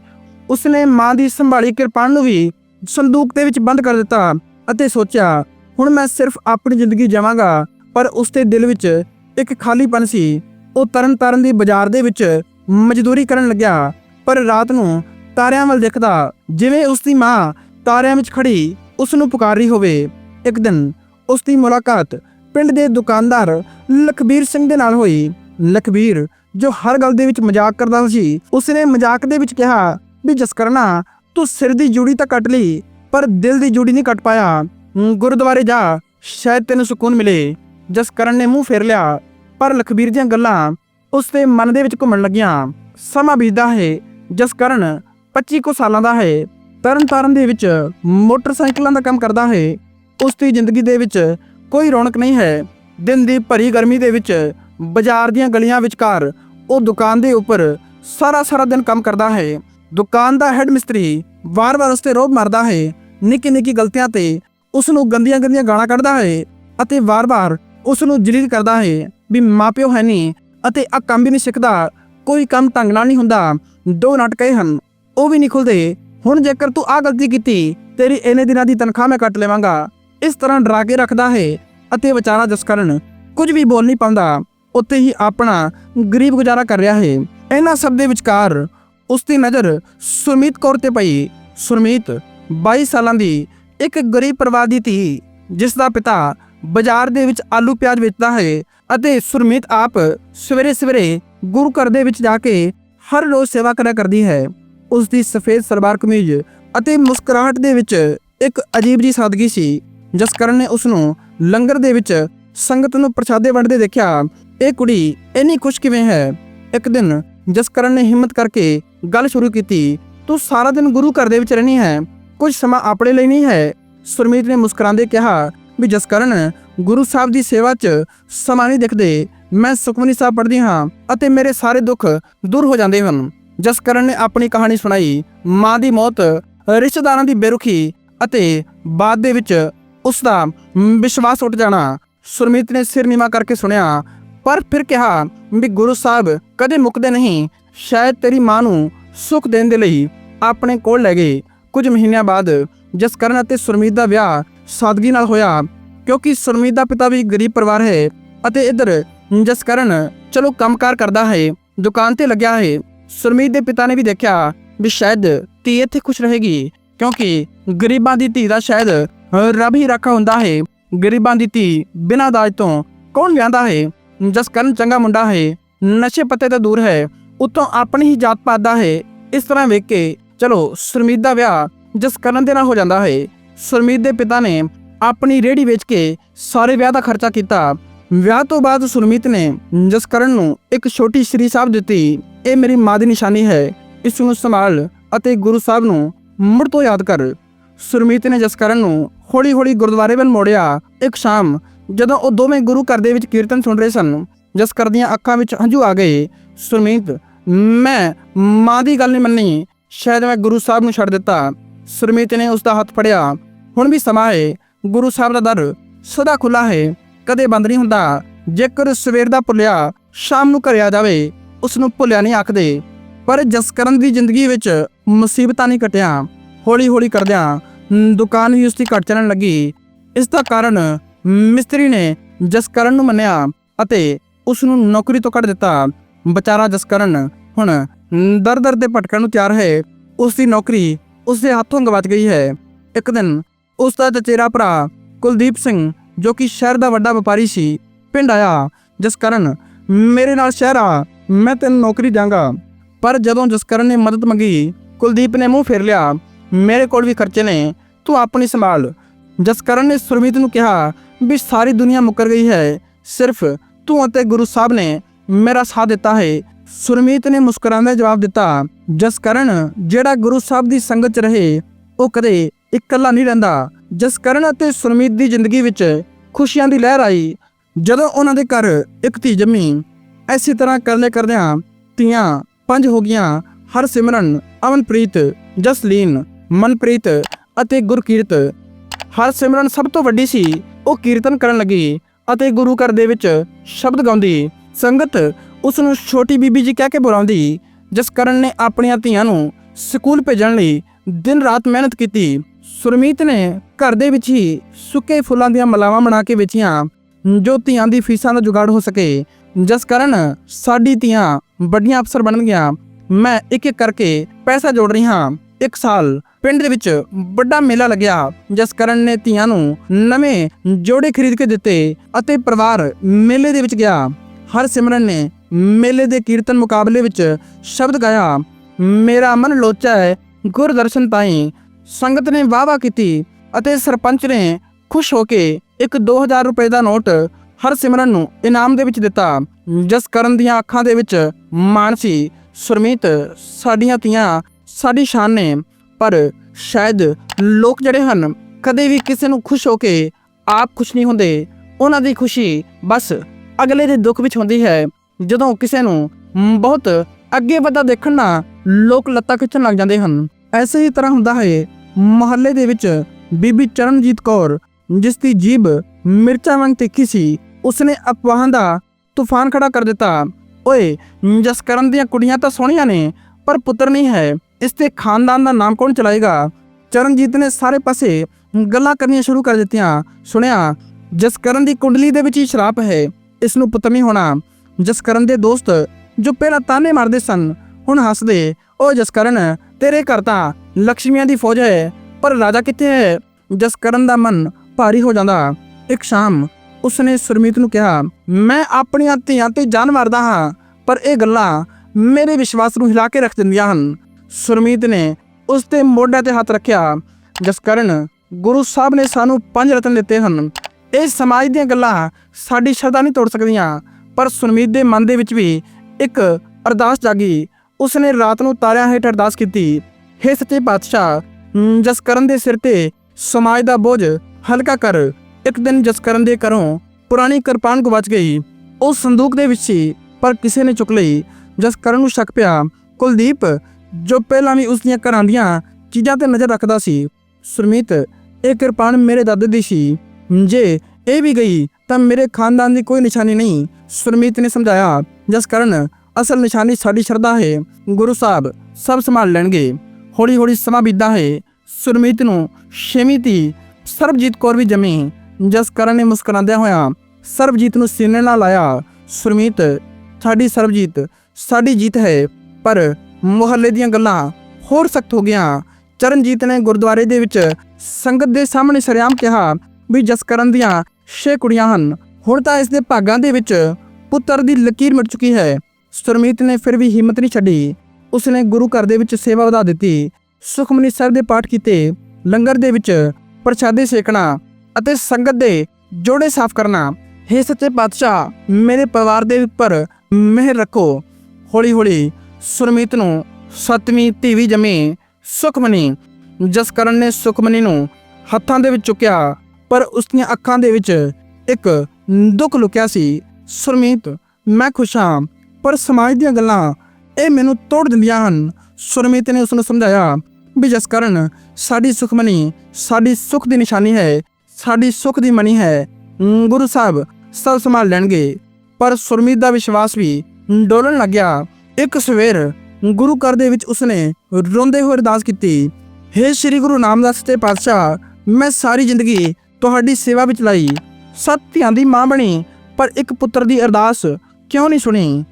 ਉਸਨੇ ਮਾਂ ਦੀ ਸੰਭਾਲੀ ਕਿਰਪਾਨ ਨੂੰ ਵੀ ਸੰਦੂਕ ਦੇ ਵਿੱਚ ਬੰਦ ਕਰ ਦਿੱਤਾ ਅਤੇ ਸੋਚਿਆ, ਹੁਣ ਮੈਂ ਸਿਰਫ ਆਪਣੀ ਜ਼ਿੰਦਗੀ ਜਵਾਂਗਾ, ਪਰ ਉਸਦੇ ਦਿਲ ਵਿੱਚ ਇੱਕ ਖਾਲੀਪਨ ਸੀ। ਉਹ ਤਰਨ ਤਾਰਨ ਦੀ ਬਾਜ਼ਾਰ ਦੇ ਵਿੱਚ ਮਜ਼ਦੂਰੀ ਕਰਨ ਲੱਗਿਆ, ਪਰ ਰਾਤ ਨੂੰ ਤਾਰਿਆਂ ਵੱਲ ਦੇਖਦਾ, ਜਿਵੇਂ ਉਸ ਦੀ ਮਾਂ ਤਾਰਿਆਂ ਵਿੱਚ ਖੜੀ ਉਸ ਨੂੰ ਪੁਕਾਰ ਰਹੀ ਹੋਵੇ। ਇੱਕ ਦਿਨ ਉਸ ਦੀ ਮੁਲਾਕਾਤ ਪਿੰਡ ਦੇ ਦੁਕਾਨਦਾਰ ਲਖਬੀਰ ਸਿੰਘ ਦੇ ਨਾਲ ਹੋਈ। ਲਖਬੀਰ, ਜੋ ਹਰ ਗੱਲ ਦੇ ਵਿੱਚ ਮਜ਼ਾਕ ਕਰਦਾ ਸੀ, ਉਸਨੇ ਮਜ਼ਾਕ ਦੇ ਵਿੱਚ ਕਿਹਾ ਵੀ ਜਸਕਰਨਾ ਤੂੰ ਸਿਰ ਦੀ ਜੂੜੀ ਤਾਂ ਕੱਟ ਲਈ, ਪਰ ਦਿਲ ਦੀ ਜੂੜੀ ਨਹੀਂ ਕੱਟ ਪਾਇਆ। ਗੁਰਦੁਆਰੇ ਜਾ, ਸ਼ਾਇਦ ਤੈਨੂੰ ਸਕੂਨ ਮਿਲੇ। ਜਸਕਰਨ ਨੇ ਮੂੰਹ ਫੇਰ ਲਿਆ, ਪਰ ਲਖਬੀਰ ਦੀਆਂ ਗੱਲਾਂ ਉਸ ਦੇ ਮਨ ਦੇ ਵਿੱਚ ਘੁੰਮਣ ਲੱਗੀਆਂ। ਸਮਾਂ ਬੀਤਦਾ ਹੈ ਜਸਕਰਨ 25 ਕੁ ਸਾਲਾਂ ਦਾ ਹੈ। ਤਰਨ ਤਾਰਨ ਦੇ ਵਿੱਚ ਮੋਟਰਸਾਈਕਲਾਂ ਦਾ ਕੰਮ ਕਰਦਾ ਹੈ। ਉਸ ਦੀ ਜ਼ਿੰਦਗੀ ਦੇ ਵਿੱਚ ਕੋਈ ਰੌਣਕ ਨਹੀਂ ਹੈ। ਦਿਨ ਦੀ ਭਰੀ ਗਰਮੀ ਦੇ ਵਿੱਚ ਬਾਜ਼ਾਰ ਦੀਆਂ ਗਲੀਆਂ ਵਿਚਕਾਰ ਉਹ ਦੁਕਾਨ ਦੇ ਉੱਪਰ ਸਾਰਾ ਸਾਰਾ ਦਿਨ ਕੰਮ ਕਰਦਾ ਹੈ। ਦੁਕਾਨ ਦਾ ਹੈਡ ਮਿਸਤਰੀ ਵਾਰ-ਵਾਰ ਉਸ ਤੇ ਰੋਬ ਮਾਰਦਾ ਹੈ। ਨਿੱਕੀ ਨਿੱਕੀ ਗਲਤੀਆਂ ਤੇ ਉਸ ਨੂੰ ਗੰਦੀਆਂ ਗੰਦੀਆਂ ਗਾਲਾਂ ਕੱਢਦਾ ਹੈ ਅਤੇ ਵਾਰ-ਵਾਰ ਉਸ ਨੂੰ ਜਲੀਲ ਕਰਦਾ ਹੈ ਵੀ ਮਾਪਿਓ ਹੈ ਨਹੀਂ ਅਤੇ ਆ ਕੰਮ ਵੀ ਨਹੀਂ ਸਿੱਖਦਾ। ਕੋਈ ਕੰਮ ਢੰਗ ਨਾਲ ਨਹੀਂ ਹੁੰਦਾ। ਦੋ ਨਾਟਕੇ ਹਨ। ਉਹ ਵੀ ਨਹੀਂ ਖੁੱਲਦੇ ਹੁਣ ਜੇਕਰ ਤੂੰ ਆ ਗਲਤੀ ਕੀਤੀ, ਤੇਰੀ ਇਹਨੇ ਦਿਨਾਂ ਦੀ ਤਨਖਾਹ ਮੈਂ ਕੱਟ ਲਵਾਂਗਾ। ਇਸ ਤਰ੍ਹਾਂ ਡਰਾ ਕੇ ਰੱਖਦਾ ਹੈ ਅਤੇ ਵਿਚਾਰਾ ਜਿਸ ਕਾਰਨ ਕੁਝ ਵੀ ਬੋਲ ਨਹੀਂ ਪਾਉਂਦਾ, ਉੱਥੇ ਹੀ ਆਪਣਾ ਗਰੀਬ ਗੁਜ਼ਾਰਾ ਕਰ ਰਿਹਾ ਹੈ। ਇਹਨਾਂ ਸਭ ਦੇ ਵਿਚਕਾਰ ਉਸ ਦੀ ਨਜ਼ਰ ਸੁਰਮੀਤ ਕੌਰ ਤੇ ਪਈ। ਸੁਰਮੀਤ 22 ਸਾਲਾਂ ਦੀ ਇੱਕ ਗਰੀਬ ਪਰਿਵਾਰ ਦੀ ਧੀ, ਜਿਸ ਦਾ ਪਿਤਾ ਬਾਜ਼ਾਰ ਦੇ ਵਿੱਚ ਆਲੂ ਪਿਆਜ਼ ਵੇਚਦਾ ਹੈ ਅਤੇ ਸੁਰਮੀਤ ਆਪ ਸਵੇਰੇ ਸਵੇਰੇ ਗੁਰੂ ਘਰ ਦੇ ਵਿੱਚ ਜਾ ਕੇ ਹਰ ਰੋਜ਼ ਸੇਵਾ ਕਰਿਆ ਕਰਦੀ ਹੈ। ਉਸ ਦੀ ਸਫੇਦ ਸਲਵਾਰ ਕਮੀਜ਼ ਅਤੇ ਮੁਸਕਰਾਹਟ ਦੇ ਵਿੱਚ ਇੱਕ ਅਜੀਬ ਜੀ ਸਾਦਗੀ ਸੀ। ਜਸਕਰਨ ਨੇ ਉਸ ਨੂੰ ਲੰਗਰ ਦੇ ਵਿੱਚ ਸੰਗਤ ਨੂੰ ਪ੍ਰਸ਼ਾਦੇ ਵੰਡਦੇ ਦੇਖਿਆ, ਇਹ ਕੁੜੀ ਇੰਨੀ ਖੁਸ਼ ਕਿਵੇਂ ਹੈ? ਇੱਕ ਦਿਨ ਜਸਕਰਨ ਨੇ ਹਿੰਮਤ ਕਰਕੇ ਗੱਲ ਸ਼ੁਰੂ ਕੀਤੀ, ਤੂੰ ਸਾਰਾ ਦਿਨ ਗੁਰੂ ਘਰ ਦੇ ਵਿੱਚ ਰਹਿਣੀ ਹੈ, ਕੁਝ ਸਮਾਂ ਆਪਣੇ ਲਈ ਨਹੀਂ ਹੈ? ਸੁਰਮੀਤ ਨੇ ਮੁਸਕਰਾਉਂਦੇ ਕਿਹਾ, ਵੀ ਜਸਕਰਨ ਗੁਰੂ ਸਾਹਿਬ ਦੀ ਸੇਵਾ 'ਚ ਸਮਾਂ ਨਹੀਂ ਦਿਖਦੇ, ਮੈਂ ਸੁਖਮਨੀ ਸਾਹਿਬ ਪੜ੍ਹਦੀ ਹਾਂ ਅਤੇ ਮੇਰੇ ਸਾਰੇ ਦੁੱਖ ਦੂਰ ਹੋ ਜਾਂਦੇ ਹਨ। ਜਸਕਰਨ ਨੇ ਆਪਣੀ ਕਹਾਣੀ ਸੁਣਾਈ, ਮਾਂ ਦੀ ਮੌਤ, ਰਿਸ਼ਤੇਦਾਰਾਂ ਦੀ ਬੇਰੁਖੀ ਅਤੇ ਬਾਅਦ ਦੇ ਵਿੱਚ ਉਸ ਦਾ ਵਿਸ਼ਵਾਸ ਉੱਠ ਜਾਣਾ। ਸੁਰਮੀਤ ਨੇ ਸਿਰ ਨੀਵਾ ਕਰਕੇ ਸੁਣਿਆ, ਪਰ ਫਿਰ ਕਿਹਾ ਵੀ ਗੁਰੂ ਸਾਹਿਬ ਕਦੇ ਮੁੱਕਦੇ ਨਹੀਂ, ਸ਼ਾਇਦ ਤੇਰੀ ਮਾਂ ਨੂੰ ਸੁੱਖ ਦੇਣ ਦੇ ਲਈ ਆਪਣੇ ਕੋਲ ਲੈ ਗਏ। ਕੁਝ ਮਹੀਨਿਆਂ ਬਾਅਦ ਜਸਕਰਨ ਅਤੇ ਸੁਰਮੀਤ ਦਾ ਵਿਆਹ ਸਾਦਗੀ ਨਾਲ ਹੋਇਆ, ਕਿਉਂਕਿ ਸੁਰਮੀਤ ਦਾ ਪਿਤਾ ਵੀ ਗਰੀਬ ਪਰਿਵਾਰ ਹੈ ਅਤੇ ਇਧਰ ਜਸਕਰਨ ਚਲੋ ਕੰਮਕਾਰ ਕਰਦਾ ਹੈ, ਦੁਕਾਨ ਤੇ ਲੱਗਿਆ ਹੈ। ਸੁਰਮੀਤ ਦੇ ਪਿਤਾ ਨੇ ਵੀ ਦੇਖਿਆ ਵੀ ਸ਼ਾਇਦ ਧੀ ਇੱਥੇ ਖੁਸ਼ ਰਹੇਗੀ, ਕਿਉਂਕਿ ਗਰੀਬਾਂ ਦੀ ਧੀ ਦਾ ਸ਼ਾਇਦ ਰੱਬ ਹੀ ਰਾਖਾ ਹੁੰਦਾ ਹੈ। ਗਰੀਬਾਂ ਦੀ ਧੀ ਬਿਨਾਂ ਦਾਜ ਤੋਂ ਕੌਣ ਵਿਆਹੁੰਦਾ ਹੈ? ਜਸ ਕਰਨ ਚੰਗਾ ਮੁੰਡਾ ਹੈ, ਨਸ਼ੇ ਪੱਤੇ ਤੋਂ ਦੂਰ ਹੈ, ਉਤੋਂ ਆਪਣੀ ਹੀ ਜਾਤ ਪਾਤ ਦਾ ਹੈ। ਇਸ ਤਰ੍ਹਾਂ ਵੇਖ ਕੇ, ਚਲੋ, ਸੁਰਮੀਤ ਦਾ ਵਿਆਹ ਜਸ ਕਰਨ ਦੇ ਨਾਲ ਹੋ ਜਾਂਦਾ ਹੈ। ਸੁਰਮੀਤ ਦੇ ਪਿਤਾ ਨੇ ਆਪਣੀ ਰੇੜੀ ਵੇਚ ਕੇ ਸਾਰੇ ਵਿਆਹ ਦਾ ਖਰਚਾ ਕੀਤਾ। ਵਿਆਹ ਤੋਂ ਬਾਅਦ ਸੁਰਮੀਤ ਨੇ ਜਸਕਰਨ ਨੂੰ ਇੱਕ ਛੋਟੀ ਸ੍ਰੀ ਸਾਹਿਬ ਦਿੱਤੀ। ਇਹ ਮੇਰੀ ਮਾਂ ਦੀ ਨਿਸ਼ਾਨੀ ਹੈ, ਇਸ ਨੂੰ ਸੰਭਾਲ ਅਤੇ ਗੁਰੂ ਸਾਹਿਬ ਨੂੰ ਮੁੜ ਤੋਂ ਯਾਦ ਕਰ। ਸੁਰਮੀਤ ਨੇ ਜਸਕਰਨ ਨੂੰ ਹੌਲੀ-ਹੌਲੀ ਗੁਰਦੁਆਰੇ ਵੱਲ ਮੋੜਿਆ। ਇੱਕ ਸ਼ਾਮ ਜਦੋਂ ਉਹ ਦੋਵੇਂ ਗੁਰੂ ਘਰ ਦੇ ਵਿੱਚ ਕੀਰਤਨ ਸੁਣ ਰਹੇ ਸਨ ਜਸਕਰ ਦੀਆਂ ਅੱਖਾਂ ਵਿੱਚ ਹੰਝੂ ਆ ਗਏ, ਸੁਰਮੀਤ, ਮੈਂ ਮਾਂ ਦੀ ਗੱਲ ਨਹੀਂ ਮੰਨੀ ਸ਼ਾਇਦ ਮੈਂ ਗੁਰੂ ਸਾਹਿਬ ਨੂੰ ਛੱਡ ਦਿੱਤਾ। ਸੁਰਮੀਤ ਨੇ ਉਸ ਦਾ ਹੱਥ ਫੜਿਆ। ਹੁਣ ਵੀ ਸਮਾਂ ਹੈ ਗੁਰੂ ਸਾਹਿਬ ਦਾ ਦਰ ਸਦਾ ਖੁੱਲਾ ਹੈ। ਕਦੇ ਬੰਦ ਨਹੀਂ ਹੁੰਦਾ। ਜੇਕਰ ਸਵੇਰ ਦਾ ਭੁੱਲਿਆ, ਸ਼ਾਮ ਨੂੰ ਘਰੇ ਆ ਜਾਵੇ। ਉਸ ਨੂੰ ਭੁੱਲਿਆ ਨਹੀਂ ਆਖਦੇ। ਪਰ ਜਸਕਰਨ ਦੀ ਜ਼ਿੰਦਗੀ ਵਿੱਚ ਮੁਸੀਬਤਾਂ ਨਹੀਂ ਕਟਿਆ। ਹੌਲੀ ਹੌਲੀ ਕਰਦਿਆਂ ਦੁਕਾਨ ਵੀ ਉਸਦੀ ਘਟ ਚੱਲਣ ਲੱਗੀ। ਇਸ ਦਾ ਕਾਰਨ ਮਿਸਤਰੀ ਨੇ ਜਸਕਰਨ ਨੂੰ ਮੰਨਿਆ ਅਤੇ ਉਸ ਨੂੰ ਨੌਕਰੀ ਤੋਂ ਕੱਢ ਦਿੱਤਾ। ਵਿਚਾਰਾ ਜਸਕਰਨ ਹੁਣ ਦਰ ਦਰ ਦੇ ਭਟਕਣ ਨੂੰ ਤਿਆਰ ਹੈ। ਉਸ ਦੀ ਨੌਕਰੀ ਉਸ ਦੇ ਹੱਥੋਂ ਗਵਾਚ ਗਈ ਹੈ। ਇੱਕ ਦਿਨ ਉਸ ਦਾ ਚਚੇਰਾ ਭਰਾ ਕੁਲਦੀਪ ਸਿੰਘ, ਜੋ ਕਿ ਸ਼ਹਿਰ ਦਾ ਵੱਡਾ ਵਪਾਰੀ ਸੀ, ਪਿੰਡ ਆਇਆ। ਜਸਕਰਨ, ਮੇਰੇ ਨਾਲ ਸ਼ਹਿਰ ਆ, ਮੈਂ ਤੈਨੂੰ ਨੌਕਰੀ ਦਾਂਗਾ ਪਰ ਜਦੋਂ ਜਸਕਰਨ ਨੇ ਮਦਦ ਮੰਗੀ, ਕੁਲਦੀਪ ਨੇ ਮੂੰਹ ਫੇਰ ਲਿਆ। ਮੇਰੇ ਕੋਲ ਵੀ ਖਰਚੇ ਨੇ, ਤੂੰ ਆਪਣੀ ਸੰਭਾਲ। ਜਸਕਰਨ ਨੇ ਸੁਰਮੀਤ ਨੂੰ ਕਿਹਾ ਵੀ ਸਾਰੀ ਦੁਨੀਆ ਮੁੱਕਰ ਗਈ ਹੈ, ਸਿਰਫ ਤੂੰ ਅਤੇ ਗੁਰੂ ਸਾਹਿਬ ਨੇ ਮੇਰਾ ਸਾਥ ਦਿੱਤਾ ਹੈ। ਸੁਰਮੀਤ ਨੇ ਮੁਸਕਰਾਉਂਦੇ ਜਵਾਬ ਦਿੱਤਾ, ਜਸਕਰਨ, ਜਿਹੜਾ ਗੁਰੂ ਸਾਹਿਬ ਦੀ ਸੰਗਤ 'ਚ ਰਹੇ, ਉਹ ਕਦੇ ਇਕੱਲਾ ਨਹੀਂ ਰਹਿੰਦਾ। ਜਸਕਰਨ ਅਤੇ ਸੁਰਮੀਤ ਦੀ ਜ਼ਿੰਦਗੀ ਵਿੱਚ ਖੁਸ਼ੀਆਂ ਦੀ ਲਹਿਰ ਆਈ। ਜਦੋਂ ਉਹਨਾਂ ਦੇ ਘਰ ਇੱਕ ਧੀ ਜੰਮੀ, ਐਸੀ ਤਰ੍ਹਾਂ ਕਰਲੇ ਕਰਦਿਆਂ ਧੀਆਂ ਪੰਜ ਹੋ ਗਈਆਂ, ਹਰਸਿਮਰਨ ਅਮਨਪ੍ਰੀਤ ਜਸਲੀਨ ਮਨਪ੍ਰੀਤ ਅਤੇ ਗੁਰਕੀਰਤ। ਹਰ ਸਿਮਰਨ ਸਭ ਤੋਂ ਵੱਡੀ ਸੀ। ਉਹ ਕੀਰਤਨ ਕਰਨ ਲੱਗੀ ਅਤੇ ਗੁਰੂ ਘਰ ਦੇ ਵਿੱਚ ਸ਼ਬਦ ਗਾਉਂਦੀ। ਸੰਗਤ ਉਸ ਨੂੰ ਛੋਟੀ ਬੀਬੀ ਜੀ ਕਹਿ ਕੇ ਬੁਲਾਉਂਦੀ, ਜਿਸ ਜਸਕਰਨ ਨੇ ਆਪਣੀਆਂ ਧੀਆਂ ਨੂੰ ਸਕੂਲ ਭੇਜਣ ਲਈ ਦਿਨ ਰਾਤ ਮਿਹਨਤ ਕੀਤੀ। ਸੁਰਮੀਤ ਨੇ ਘਰ ਦੇ ਵਿੱਚ ਹੀ ਸੁੱਕੇ ਫੁੱਲਾਂ ਦੀਆਂ ਮਲਾਵਾਂ ਬਣਾ ਕੇ ਵੇਚੀਆਂ, ਜੋ ਧੀਆਂ ਦੀ ਫੀਸਾਂ ਦਾ ਜੁਗਾੜ ਹੋ ਸਕੇ। ਜਿਸ ਕਾਰਨ ਸਾਡੀ ਧੀਆਂ ਵੱਡੀਆਂ ਅਫਸਰ ਬਣਨਗੀਆਂ ਮੈਂ ਇੱਕ ਇੱਕ ਕਰਕੇ ਪੈਸਾ ਜੋੜ ਰਹੀ ਹਾਂ। ਇੱਕ ਸਾਲ ਪਿੰਡ ਦੇ ਵਿੱਚ ਵੱਡਾ ਮੇਲਾ ਲੱਗਿਆ, ਜਿਸ ਕਰਨ ਨੇ ਧੀਆਂ ਨੂੰ ਨਵੇਂ ਜੋੜੇ ਖਰੀਦ ਕੇ ਦਿੱਤੇ ਅਤੇ ਪਰਿਵਾਰ ਮੇਲੇ ਦੇ ਵਿੱਚ ਗਿਆ। ਹਰ ਸਿਮਰਨ ਨੇ ਮੇਲੇ ਦੇ ਕੀਰਤਨ ਮੁਕਾਬਲੇ ਵਿੱਚ ਸ਼ਬਦ ਗਾਇਆ, ਮੇਰਾ ਮਨ ਲੋਚਾ ਹੈ ਗੁਰਦਰਸ਼ਨ ਤਾਈ। ਸੰਗਤ ਨੇ ਵਾਹ ਵਾਹ ਕੀਤੀ ਅਤੇ ਸਰਪੰਚ ਨੇ ਖੁਸ਼ ਹੋ ਕੇ ਇੱਕ 2000 ਰੁਪਏ ਦਾ ਨੋਟ ਹਰ ਸਿਮਰਨ ਨੂੰ ਇਨਾਮ ਦੇ ਵਿੱਚ ਦਿੱਤਾ, ਜਸ ਕਰਨ ਦੀਆਂ ਅੱਖਾਂ ਦੇ ਵਿੱਚ ਮਾਣ ਸੀ। ਸੁਰਮੀਤ, ਸਾਡੀਆਂ ਧੀਆਂ ਸਾਡੀ ਸ਼ਾਨ ਨੇ, ਪਰ ਸ਼ਾਇਦ ਲੋਕ ਜਿਹੜੇ ਹਨ, ਕਦੇ ਵੀ ਕਿਸੇ ਨੂੰ ਖੁਸ਼ ਹੋ ਕੇ ਆਪ ਖੁਸ਼ ਨਹੀਂ ਹੁੰਦੇ। ਉਹਨਾਂ ਦੀ ਖੁਸ਼ੀ ਬਸ ਅਗਲੇ ਦੇ ਦੁੱਖ ਵਿੱਚ ਹੁੰਦੀ ਹੈ, ਜਦੋਂ ਕਿਸੇ ਨੂੰ ਬਹੁਤ ਅੱਗੇ ਵਧਾ ਦੇਖਣ ਨਾਲ ਲੋਕ ਲੱਤਾਂ ਖਿੱਚਣ ਲੱਗ ਜਾਂਦੇ ਹਨ। ਐਸੇ ਹੀ ਤਰ੍ਹਾਂ ਹੁੰਦਾ ਹੈ, ਮਹੱਲੇ ਦੇ ਵਿੱਚ ਬੀਬੀ ਚਰਨਜੀਤ ਕੌਰ, ਜਿਸ ਦੀ ਜੀਬ ਮਿਰਚਾਂ ਵਾਂਗ ਤਿੱਖੀ ਸੀ, ਉਸਨੇ ਅਫਵਾਹਾਂ ਦਾ ਤੂਫਾਨ ਖੜਾ ਕਰ ਦਿੱਤਾ। ਓਏ ਜਸਕਰਨ ਦੀਆਂ ਕੁੜੀਆਂ ਤਾਂ ਸੋਹਣੀਆਂ ਨੇ, ਪਰ ਪੁੱਤਰ ਨਹੀਂ ਹੈ। ਇਸ ਤੇ ਖਾਨਦਾਨ ਦਾ ਨਾਮ ਕੌਣ ਚਲਾਏਗਾ? ਚਰਨਜੀਤ ਨੇ ਸਾਰੇ ਪਾਸੇ ਗੱਲਾਂ ਕਰਨੀਆਂ ਸ਼ੁਰੂ ਕਰ ਦਿੱਤੀਆਂ। ਸੁਣਿਆ, ਜਸਕਰਨ ਦੀ ਕੁੰਡਲੀ ਦੇ ਵਿੱਚ ਹੀ ਸ਼ਰਾਪ ਹੈ। ਇਸ ਨੂੰ ਪੁੱਤਰ ਹੋਣਾ। ਜਸਕਰਨ ਦੇ ਦੋਸਤ, ਜੋ ਪਹਿਲਾਂ ਤਾਨੇ ਮਾਰਦੇ ਸਨ, ਹੁਣ ਹੱਸਦੇ ਉਹ ਜਸਕਰਨ, ਤੇਰੇ ਘਰ ਤਾਂ ਲక్ష్ਮੀਆਂ ਦੀ ਫੌਜ ਹੈ, ਪਰ ਰਾਜਾ ਕਿੱਥੇ ਹੈ? ਜਸਕਰਨ ਦਾ ਮਨ ਭਾਰੀ ਹੋ ਜਾਂਦਾ। ਇੱਕ ਸ਼ਾਮ, ਉਸਨੇ ਸੁਰਮੀਤ ਨੂੰ ਕਿਹਾ, ਮੈਂ ਆਪਣੀਆਂ ਧੀਆਂ ਤੇ ਜਾਨ ਮਾਰਦਾ ਹਾਂ, ਪਰ ਇਹ ਗੱਲਾਂ ਮੇਰੇ ਵਿਸ਼ਵਾਸ ਨੂੰ ਹਿਲਾ ਕੇ ਰੱਖ ਦਿੰਦੀਆਂ ਹਨ। ਸੁਰਮੀਤ ਨੇ ਉਸ ਤੇ ਮੋਢੇ ਤੇ ਹੱਥ ਰੱਖਿਆ ਜਸਕਰਨ ਗੁਰੂ ਸਾਹਿਬ ਨੇ ਸਾਨੂੰ ਪੰਜ ਰਤਨ ਦਿੱਤੇ ਹਨ। ਇਹ ਸਮਾਜ ਦੀਆਂ ਗੱਲਾਂ ਸਾਡੀ ਸ਼ਰਧਾ ਨਹੀਂ ਤੋੜ ਸਕਦੀਆਂ ਪਰ ਸੁਰਮੀਤ ਦੇ ਮਨ ਦੇ ਵਿੱਚ ਵੀ ਇੱਕ ਅਰਦਾਸ ਜਾਗੀ। ਉਸਨੇ ਰਾਤ ਨੂੰ ਤਾਰਿਆਂ ਹੇਠ ਅਰਦਾਸ ਕੀਤੀ ਹੇ ਸੱਚੇ ਪਾਤਸ਼ਾਹ ਮ, ਜਸਕਰਨ ਦੇ ਸਿਰ ਤੇ ਸਮਾਜ ਦਾ ਬੋਝ ਹਲਕਾ ਕਰ ਇੱਕ ਦਿਨ ਜਸਕਰਨ ਦੇ ਘਰੋਂ ਪੁਰਾਣੀ ਕਿਰਪਾਨ ਗਵਾਚ ਗਈ ਉਹ ਸੰਦੂਕ ਦੇ ਵਿੱਚ ਸੀ ਪਰ ਕਿਸੇ ਨੇ ਚੁੱਕ ਲਈ ਜਸਕਰਨ ਨੂੰ ਸ਼ੱਕ ਪਿਆ ਕੁਲਦੀਪ ਜੋ ਪਹਿਲਾਂ ਵੀ ਉਸ ਦੀਆਂ ਘਰਾਂ ਦੀਆਂ ਚੀਜ਼ਾਂ ਤੇ ਨਜ਼ਰ ਰੱਖਦਾ ਸੀ, ਸੁਰਮੀਤ, ਇਹ ਕਿਰਪਾਨ ਮੇਰੇ ਦਾਦੇ ਦੀ ਸੀ। ਜੇ ਇਹ ਵੀ ਗਈ, ਤਾਂ ਮੇਰੇ ਖਾਨਦਾਨ ਦੀ ਕੋਈ ਨਿਸ਼ਾਨੀ ਨਹੀਂ, ਸੁਰਮੀਤ ਨੇ ਸਮਝਾਇਆ, ਜਿਸ ਕਾਰਨ ਅਸਲ ਨਿਸ਼ਾਨੀ ਸਾਡੀ ਸ਼ਰਧਾ ਹੈ, ਗੁਰੂ ਸਾਹਿਬ ਸਭ ਸੰਭਾਲ ਲੈਣਗੇ। ਹੌਲੀ ਹੌਲੀ ਸਮਾਂ ਬੀਤਦਾ ਹੈ, ਸੁਰਮੀਤ ਨੂੰ ਛੇਵੀਂ ਧੀ ਸਰਬਜੀਤ ਕੌਰ ਵੀ ਜੰਮੀ, ਜਿਸ ਕਾਰਨ ਨੇ ਮੁਸਕਰਾਉਂਦਿਆਂ ਹੋਇਆ ਸਰਬਜੀਤ ਨੂੰ ਸੀਨੇ ਨਾਲ ਲਾਇਆ, ਸੁਰਮੀਤ, ਸਾਡੀ ਸਰਬਜੀਤ, ਸਾਡੀ ਜੀਤ ਹੈ, ਪਰ ਮੁਹੱਲੇ ਦੀਆਂ ਗੱਲਾਂ ਹੋਰ ਸਖਤ ਹੋ ਗਈਆਂ। ਚਰਨਜੀਤ ਨੇ ਗੁਰਦੁਆਰੇ ਦੇ ਵਿੱਚ ਸੰਗਤ ਦੇ ਸਾਹਮਣੇ ਸਰਿਆਮ ਕਿਹਾ ਵੀ ਜਸਕਰਨ ਦੀਆਂ ਛੇ ਕੁੜੀਆਂ ਹਨ। ਹੁਣ ਤਾਂ ਇਸ ਦੇ ਭਾਗਾਂ ਦੇ ਵਿੱਚ ਪੁੱਤਰ ਦੀ ਲਕੀਰ ਮਿਟ ਚੁੱਕੀ ਹੈ। ਸੁਰਮੀਤ ਨੇ ਫਿਰ ਵੀ ਹਿੰਮਤ ਨਹੀਂ ਛੱਡੀ। ਉਸਨੇ ਗੁਰੂ ਘਰ ਦੇ ਵਿੱਚ ਸੇਵਾ ਵਧਾ ਦਿੱਤੀ। ਸੁਖਮਨੀ ਸਾਹਿਬ ਦੇ ਪਾਠ ਕੀਤੇ, ਲੰਗਰ ਦੇ ਵਿੱਚ ਪ੍ਰਸ਼ਾਦੇ ਸੇਕਣਾ ਅਤੇ ਸੰਗਤ ਦੇ ਜੋੜੇ ਸਾਫ਼ ਕਰਨਾ। ਹੇ ਸੱਚੇ ਪਾਤਸ਼ਾਹ, ਮੇਰੇ ਪਰਿਵਾਰ ਦੇ ਉੱਪਰ ਮਿਹਰ ਰੱਖੋ। ਹੌਲੀ ਹੌਲੀ ਸੁਰਮੀਤ ਨੂੰ ਸਤਵੀਂ ਧੀਵੀ ਜਮੀ ਸੁਖਮਨੀ ਜਸਕਰਨ ਨੇ ਸੁਖਮਨੀ ਨੂੰ ਹੱਥਾਂ ਦੇ ਵਿੱਚ ਚੁੱਕਿਆ, ਪਰ ਉਸ ਦੀਆਂ ਅੱਖਾਂ ਦੇ ਵਿੱਚ ਇੱਕ ਦੁੱਖ ਲੁਕਿਆ ਸੀ। ਸੁਰਮੀਤ, ਮੈਂ ਖੁਸ਼ ਹਾਂ, ਪਰ ਸਮਾਜ ਦੀਆਂ ਗੱਲਾਂ ਇਹ ਮੈਨੂੰ ਤੋੜ ਦਿੰਦੀਆਂ ਹਨ। ਸੁਰਮੀਤ ਨੇ ਉਸ ਨੂੰ ਸਮਝਾਇਆ ਵੀ ਜਸਕਰਨ ਸਾਡੀ ਸੁਖਮਨੀ ਸਾਡੀ ਸੁਖ ਦੀ ਨਿਸ਼ਾਨੀ ਹੈ, ਸਾਡੀ ਸੁਖ ਦੀ ਮਨੀ ਹੈ। ਗੁਰੂ ਸਾਹਿਬ ਸਭ ਸੰਭਾਲ ਲੈਣਗੇ। ਪਰ ਸੁਰਮੀਤ ਦਾ ਵਿਸ਼ਵਾਸ ਵੀ ਡੋਲਣ ਲੱਗਿਆ ਇੱਕ ਸਵੇਰ ਗੁਰੂ ਘਰ ਦੇ ਵਿੱਚ ਉਸਨੇ ਰੋਂਦੇ ਹੋਏ ਅਰਦਾਸ ਕੀਤੀ, ਹੇ ਸ੍ਰੀ ਗੁਰੂ ਨਾਮਦਾਸ ਤੇ ਪਾਤਸ਼ਾਹ, ਮੈਂ ਸਾਰੀ ਜ਼ਿੰਦਗੀ ਤੁਹਾਡੀ ਸੇਵਾ ਵਿੱਚ ਲਾਈ। ਸੱਤ ਧੀਆਂ ਦੀ ਮਾਂ ਬਣੀ, ਪਰ ਇੱਕ ਪੁੱਤਰ ਦੀ ਅਰਦਾਸ ਕਿਉਂ ਨਹੀਂ ਸੁਣੀ?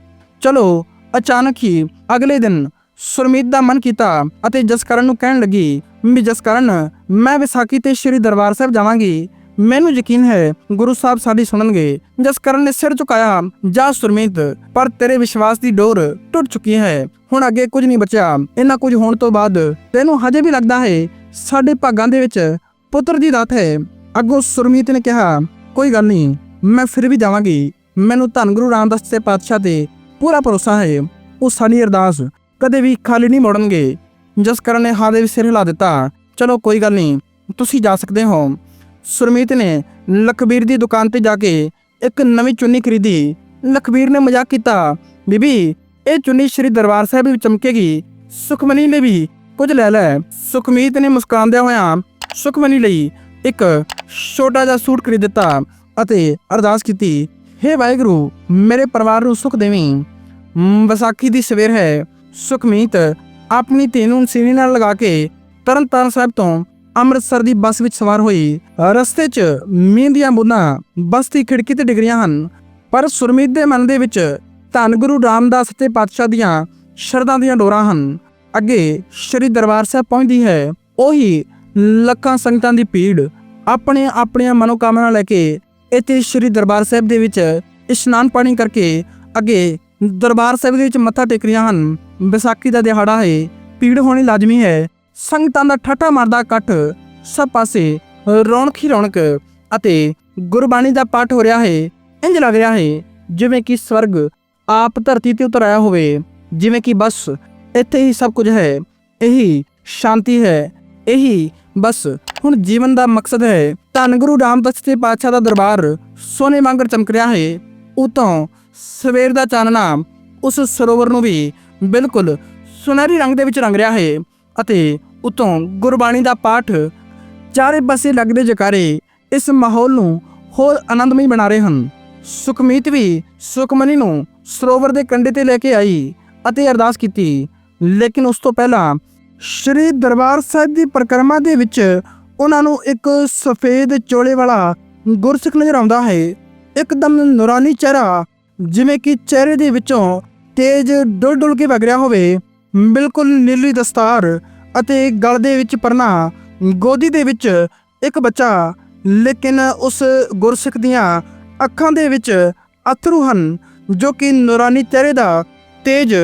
ਚਲੋ, ਅਚਾਨਕ ਹੀ ਅਗਲੇ ਦਿਨ ਸੁਰਮੀਤ ਦਾ ਮਨ ਕੀਤਾ ਅਤੇ ਜਸਕਰਨ ਨੂੰ ਕਹਿਣ ਲੱਗੀ ਵੀ ਜਸਕਰਨ ਮੈਂ ਵਿਸਾਖੀ ਤੇ ਸ੍ਰੀ ਦਰਬਾਰ ਸਾਹਿਬ ਜਾਵਾਂਗੀ। ਮੈਨੂੰ ਯਕੀਨ ਹੈ ਗੁਰੂ ਸਾਹਿਬ ਸਾਡੀ ਸੁਣਨਗੇ। ਜਸਕਰਨ ਨੇ ਸਿਰ ਝੁਕਾਇਆ, ਜਾ ਸੁਰਮੀਤ, ਪਰ ਤੇਰੇ ਵਿਸ਼ਵਾਸ ਦੀ ਡੋਰ ਟੁੱਟ ਚੁੱਕੀ ਹੈ। ਹੁਣ ਅੱਗੇ ਕੁਝ ਨਹੀਂ ਬਚਿਆ। ਇਹਨਾਂ ਕੁਝ ਹੋਣ ਤੋਂ ਬਾਅਦ ਤੈਨੂੰ ਹਜੇ ਵੀ ਲੱਗਦਾ ਹੈ, ਸਾਡੇ ਭਾਗਾਂ ਦੇ ਵਿੱਚ ਪੁੱਤਰ ਦੀ ਦਾਤ ਹੈ। ਅੱਗੋਂ ਸੁਰਮੀਤ ਨੇ ਕਿਹਾ, ਕੋਈ ਗੱਲ ਨਹੀਂ, ਮੈਂ ਫਿਰ ਵੀ ਜਾਵਾਂਗੀ। ਮੈਨੂੰ ਧੰਨ ਗੁਰੂ ਰਾਮਦਾਸ ਤੇ ਪਾਤਸ਼ਾਹ ਤੇ ਪੂਰਾ ਭਰੋਸਾ ਹੈ। ਉਹ ਸਾਡੀ ਅਰਦਾਸ ਕਦੇ ਵੀ ਖਾਲੀ ਨਹੀਂ ਮੋੜਨਗੇ। ਜਸਕਰਨ ਨੇ ਹਾਂ ਦੇ ਸਿਰ ਹਿਲਾ ਦਿੱਤਾ। ਚਲੋ ਕੋਈ ਗੱਲ ਨਹੀਂ, ਤੁਸੀਂ ਜਾ ਸਕਦੇ ਹੋ। ਸੁਰਮੀਤ ਨੇ ਲਖਬੀਰ ਦੀ ਦੁਕਾਨ ਤੇ ਜਾ ਕੇ ਇੱਕ ਨਵੀਂ ਚੁੰਨੀ ਖਰੀਦੀ। ਲਖਬੀਰ ਨੇ ਮਜ਼ਾਕ ਕੀਤਾ। ਬੀਬੀ, ਇਹ ਚੁੰਨੀ ਸ਼੍ਰੀ ਦਰਬਾਰ ਸਾਹਿਬ ਵਿੱਚ ਚਮਕੇਗੀ। ਸੁਖਮਨੀ ਨੇ ਵੀ ਕੁਝ ਲੈ ਲੈ। ਸੁਖਮੀਤ ਨੇ ਮੁਸਕਾਨਦਿਆਂ ਹੋਇਆਂ ਸੁਖਮਨੀ ਲਈ ਇੱਕ ਛੋਟਾ ਜਿਹਾ ਸੂਟ ਖਰੀਦ ਦਿੱਤਾ ਅਤੇ ਅਰਦਾਸ ਕੀਤੀ हे ਵਾਹਿਗੁਰੂ, ਮੇਰੇ ਪਰਿਵਾਰ ਨੂੰ ਸੁਖ ਦੇਵੀਂ। ਵਿਸਾਖੀ ਦੀ ਸਵੇਰ ਹੈ। ਸੁਖਮੀਤ ਆਪਣੀ ਧੀ ਨੂੰ ਸੀਨੇ ਨਾਲ ਲਗਾ ਕੇ ਤਰਨਤਾਰਨ ਸਾਹਿਬ ਤੋਂ ਅੰਮ੍ਰਿਤਸਰ ਦੀ ਬੱਸ ਵਿੱਚ ਸਵਾਰ ਹੋਈ ਰਸਤੇ 'ਚ ਮੀਂਹ ਦੀਆਂ ਬੂੰਦਾਂ ਬੱਸ ਦੀ ਖਿੜਕੀ ਤੇ ਡਿੱਗ ਰਹੀਆਂ ਹਨ। ਪਰ ਸੁਰਮੀਤ ਦੇ ਮਨ ਦੇ ਵਿੱਚ ਧੰਨ ਗੁਰੂ ਰਾਮਦਾਸ ਤੇ ਪਾਤਸ਼ਾਹ ਦੀਆਂ ਸ਼ਰਧਾ ਦੀਆਂ ਡੋਰਾਂ ਹਨ। ਅੱਗੇ ਸ਼੍ਰੀ ਦਰਬਾਰ ਸਾਹਿਬ ਪਹੁੰਚਦੀ ਹੈ, ਉਹੀ ਲੱਖਾਂ ਸੰਗਤਾਂ ਦੀ ਭੀੜ ਆਪਣੇ ਆਪਣੀਆਂ ਮਨੋਕਾਮਨਾ ਲੈ ਕੇ ਇੱਥੇ ਸ਼੍ਰੀ ਦਰਬਾਰ ਸਾਹਿਬ ਦੇ ਵਿੱਚ ਇਸ਼ਨਾਨ ਪਾਣੀ ਕਰਕੇ ਅੱਗੇ ਦਰਬਾਰ ਸਾਹਿਬ ਦੇ ਵਿੱਚ ਮੱਥਾ ਟੇਕ ਰਹੀਆਂ ਹਨ। ਵਿਸਾਖੀ ਦਾ ਦਿਹਾੜਾ ਹੈ, ਭੀੜ ਹੋਣੀ ਲਾਜ਼ਮੀ ਹੈ। ਸੰਗਤਾਂ ਦਾ ਠੱਠਾ ਮਾਰਦਾ ਇਕੱਠ, ਸਭ ਪਾਸੇ ਰੌਣਕ ਹੀ ਰੌਣਕ ਅਤੇ ਗੁਰਬਾਣੀ ਦਾ ਪਾਠ ਹੋ ਰਿਹਾ ਹੈ। ਇੰਜ ਲੱਗ ਰਿਹਾ ਹੈ ਜਿਵੇਂ ਕਿ ਸਵਰਗ ਆਪ ਧਰਤੀ ਤੇ ਉਤਰ ਆਇਆ ਹੋਵੇ, ਜਿਵੇਂ ਕਿ ਬਸ ਇੱਥੇ ਹੀ ਸਭ ਕੁਝ ਹੈ, ਇਹੀ ਸ਼ਾਂਤੀ ਹੈ, ਇਹੀ ਬਸ ਹੁਣ ਜੀਵਨ ਦਾ ਮਕਸਦ ਹੈ। ਧੰਨ ਗੁਰੂ ਰਾਮਦਾਸ ਜੀ ਪਾਤਸ਼ਾਹ ਦਾ ਦਰਬਾਰ ਸੋਨੇ ਵਾਂਗਰ ਚਮਕ ਰਿਹਾ ਹੈ। ਉਤੋਂ ਸਵੇਰ ਦਾ ਚਾਨਣਾ ਉਸ ਸਰੋਵਰ ਨੂੰ ਵੀ ਬਿਲਕੁਲ ਸੁਨਹਿਰੀ ਰੰਗ ਦੇ ਵਿੱਚ ਰੰਗ ਰਿਹਾ ਹੈ ਅਤੇ ਉਤੋਂ ਗੁਰਬਾਣੀ ਦਾ ਪਾਠ ਚਾਰੇ ਪਾਸੇ ਲੱਗਦੇ ਜਕਾਰੇ ਇਸ ਮਾਹੌਲ ਨੂੰ ਹੋਰ ਆਨੰਦਮਈ ਬਣਾ ਰਹੇ ਹਨ। ਸੁਖਮੀਤ ਵੀ ਸੁਖਮਨੀ ਨੂੰ ਸਰੋਵਰ ਦੇ ਕੰਢੇ ਤੇ ਲੈ ਕੇ ਆਈ ਅਤੇ ਅਰਦਾਸ ਕੀਤੀ। ਲੇਕਿਨ ਉਸ ਤੋਂ ਪਹਿਲਾਂ ਸ਼੍ਰੀ ਦਰਬਾਰ ਸਾਹਿਬ ਦੀ ਪਰਿਕਰਮਾ ਦੇ ਵਿੱਚ ਉਹਨਾਂ ਨੂੰ ਇੱਕ ਸਫੇਦ ਚੋਲੇ ਵਾਲਾ ਗੁਰਸਿੱਖ ਨਜ਼ਰ ਆਉਂਦਾ ਹੈ। ਇੱਕਦਮ ਨੂਰਾਨੀ ਚਿਹਰਾ ਜਿਵੇਂ ਕਿ ਚਿਹਰੇ ਦੇ ਵਿੱਚੋਂ ਤੇਜ ਡੁੱਲ ਡੁੱਲ ਕੇ ਵਗ ਰਿਹਾ ਹੋਵੇ, ਬਿਲਕੁਲ ਨੀਲੀ ਦਸਤਾਰ ਅਤੇ ਗਲ ਦੇ ਵਿੱਚ ਪਰਨਾ, ਗੋਦੀ ਦੇ ਵਿੱਚ ਇੱਕ ਬੱਚਾ, ਲੇਕਿਨ ਉਸ ਗੁਰਸਿੱਖ ਦੀਆਂ ਅੱਖਾਂ ਦੇ ਵਿੱਚ ਅਥਰੂ ਹਨ, ਜੋ ਕਿ ਨੂਰਾਨੀ ਚਿਹਰੇ ਦਾ ਤੇਜ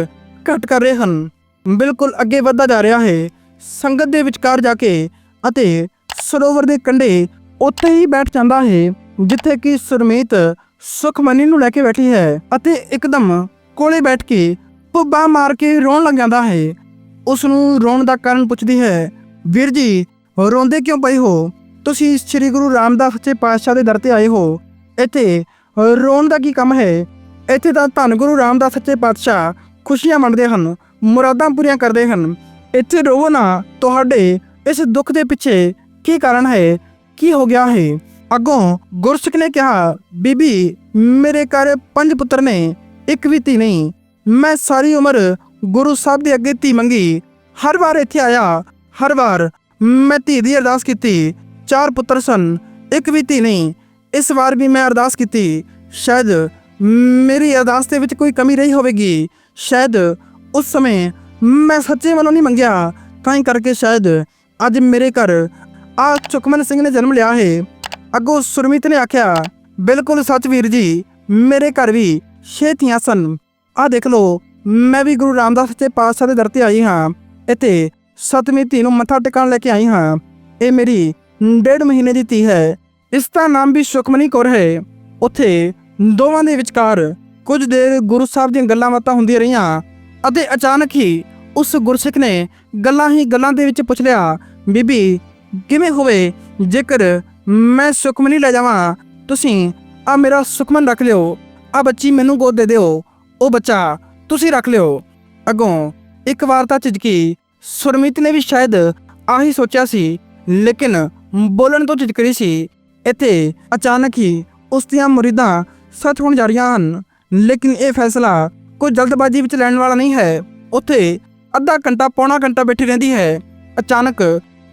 ਘਟ ਕਰ ਰਹੇ ਹਨ। ਬਿਲਕੁਲ ਅੱਗੇ ਵੱਧਦਾ ਜਾ ਰਿਹਾ ਹੈ। ਸੰਗਤ ਦੇ ਵਿਚਕਾਰ ਜਾ ਕੇ ਅਤੇ ਸਰੋਵਰ ਦੇ ਕੰਢੇ ਉੱਥੇ ਹੀ ਬੈਠ ਜਾਂਦਾ ਹੈ, ਜਿੱਥੇ ਕਿ ਸੁਰਮੀਤ ਸੁਖਮਨੀ ਨੂੰ ਲੈ ਕੇ ਬੈਠੀ ਹੈ ਅਤੇ ਇੱਕਦਮ ਕੋਲੇ ਬੈਠ ਕੇ ਪੁੱਬਾ ਮਾਰ ਕੇ ਰੋਣ ਲੱਗ ਜਾਂਦਾ ਹੈ। ਉਸ ਨੂੰ ਰੋਣ ਦਾ ਕਾਰਨ ਪੁੱਛਦੀ ਹੈ, ਵੀਰ ਜੀ, ਰੋਂਦੇ ਕਿਉਂ ਪਏ ਹੋ? ਤੁਸੀਂ ਸ੍ਰੀ ਗੁਰੂ ਰਾਮਦਾਸ ਜੀ ਪਾਤਸ਼ਾਹ ਦੇ ਦਰ ਤੇ ਆਏ ਹੋ। ਇੱਥੇ ਰੋਣ ਦਾ ਕੀ ਕੰਮ ਹੈ? ਇੱਥੇ ਤਾਂ ਧੰਨ ਗੁਰੂ ਰਾਮਦਾਸ ਸੱਚੇ ਪਾਤਸ਼ਾਹ ਖੁਸ਼ੀਆਂ ਮੰਨਦੇ ਹਨ, ਮੁਰਾਦਾਂ ਪੂਰੀਆਂ ਕਰਦੇ ਹਨ। ਇੱਥੇ ਰੋਵੋ ਨਾ, ਤੁਹਾਡੇ ਇਸ ਦੁੱਖ ਦੇ ਪਿੱਛੇ ਕੀ ਕਾਰਨ ਹੈ? ਕੀ ਹੋ ਗਿਆ ਹੈ? ਅੱਗੋਂ ਗੁਰਸਿੱਖ ਨੇ ਕਿਹਾ, ਬੀਬੀ, ਮੇਰੇ ਘਰ ਪੰਜ ਪੁੱਤਰ ਨੇ, ਇੱਕ ਵੀ ਧੀ ਨਹੀਂ। ਮੈਂ ਸਾਰੀ ਉਮਰ ਗੁਰੂ ਸਾਹਿਬ ਦੇ ਅੱਗੇ ਧੀ ਮੰਗੀ। ਹਰ ਵਾਰ ਇੱਥੇ ਆਇਆ। ਹਰ ਵਾਰ ਮੈਂ ਧੀ ਦੀ ਅਰਦਾਸ ਕੀਤੀ। ਚਾਰ ਪੁੱਤਰ ਸਨ, ਇੱਕ ਵੀ ਧੀ ਨਹੀਂ। ਇਸ ਵਾਰ ਵੀ ਮੈਂ ਅਰਦਾਸ ਕੀਤੀ। ਸ਼ਾਇਦ ਮੇਰੀ ਅਰਦਾਸ ਦੇ ਵਿੱਚ ਕੋਈ ਕਮੀ ਰਹੀ ਹੋਵੇਗੀ। ਸ਼ਾਇਦ ਉਸ ਸਮੇਂ ਮੈਂ ਸੱਚੇ ਮਨੋਂ ਨਹੀਂ ਮੰਗਿਆ। ਤਾਂ ਹੀ ਕਰਕੇ ਸ਼ਾਇਦ ਅੱਜ ਮੇਰੇ ਘਰ ਆ ਚੁਕਮਨ ਸਿੰਘ ਨੇ ਜਨਮ ਲਿਆ ਹੈ। ਅੱਗੋਂ ਸੁਰਮੀਤ ਨੇ ਆਖਿਆ, ਬਿਲਕੁਲ ਸੱਚ ਵੀਰ ਜੀ, ਮੇਰੇ ਘਰ ਵੀ ਛੇ ਧੀਆਂ ਸਨ। ਆ ਦੇਖ ਲਓ ਮੈਂ ਵੀ ਗੁਰੂ ਰਾਮਦਾਸ ਤੇ ਪਾਤਸ਼ਾਹ ਦੇ ਦਰ ਤੇ ਆਈ ਹਾਂ, ਇੱਥੇ ਸਤਵੀਂ ਧੀ ਨੂੰ ਮੱਥਾ ਟਿਕਾਣ ਲੈ ਕੇ ਆਈ ਹਾਂ। ਇਹ ਮੇਰੀ ਡੇਢ ਮਹੀਨੇ ਦੀ ਧੀ ਹੈ। ਇਸ ਦਾ ਨਾਮ ਵੀ ਸੁਖਮਨੀ ਕੌਰ ਹੈ। ਉੱਥੇ ਦੋਵਾਂ ਦੇ ਵਿਚਕਾਰ ਕੁਝ ਦੇਰ ਗੁਰੂ ਸਾਹਿਬ ਦੀਆਂ ਗੱਲਾਂ ਬਾਤਾਂ ਹੁੰਦੀਆਂ ਰਹੀਆਂ ਅਤੇ ਅਚਾਨਕ ਹੀ ਉਸ ਗੁਰਸਿੱਖ ਨੇ ਗੱਲਾਂ ਹੀ ਗੱਲਾਂ ਦੇ ਵਿੱਚ ਪੁੱਛ ਲਿਆ, ਬੀਬੀ, ਕਿਵੇਂ ਹੋਵੇ? ਜੇਕਰ ਮੈਂ ਸੁਖਮਨੀ ਲੈ ਜਾਵਾਂ, ਤੁਸੀਂ ਆ ਮੇਰਾ ਸੁਖਮਨ ਰੱਖ ਲਿਓ। ਆ ਬੱਚੀ ਮੈਨੂੰ ਗੋਦ ਦੇ ਦਿਓ। ਉਹ ਬੱਚਾ ਤੁਸੀਂ ਰੱਖ ਲਿਓ। ਅੱਗੋਂ ਇੱਕ ਵਾਰ ਤਾਂ ਝਿਜਕੀ ਸੁਰਮੀਤ ਨੇ ਵੀ ਸ਼ਾਇਦ ਆਹੀ ਸੋਚਿਆ ਸੀ, ਲੇਕਿਨ ਬੋਲਣ ਤੋਂ ਝਿਜਕ ਰਹੀ ਸੀ। ਇੱਥੇ ਅਚਾਨਕ ਹੀ ਉਸ ਦੀਆਂ ਮੁਰੀਦਾਂ ਸੱਚ ਹੋਣ ਜਾ ਰਹੀਆਂ ਹਨ, ਲੇਕਿਨ ਇਹ ਫੈਸਲਾ ਕੋਈ ਜਲਦਬਾਜ਼ੀ ਵਿੱਚ ਲੈਣ ਵਾਲਾ ਨਹੀਂ ਹੈ। ਉੱਥੇ ਅੱਧਾ ਘੰਟਾ, ਪੌਣਾ ਘੰਟਾ ਬੈਠੀ ਰਹਿੰਦੀ ਹੈ। ਅਚਾਨਕ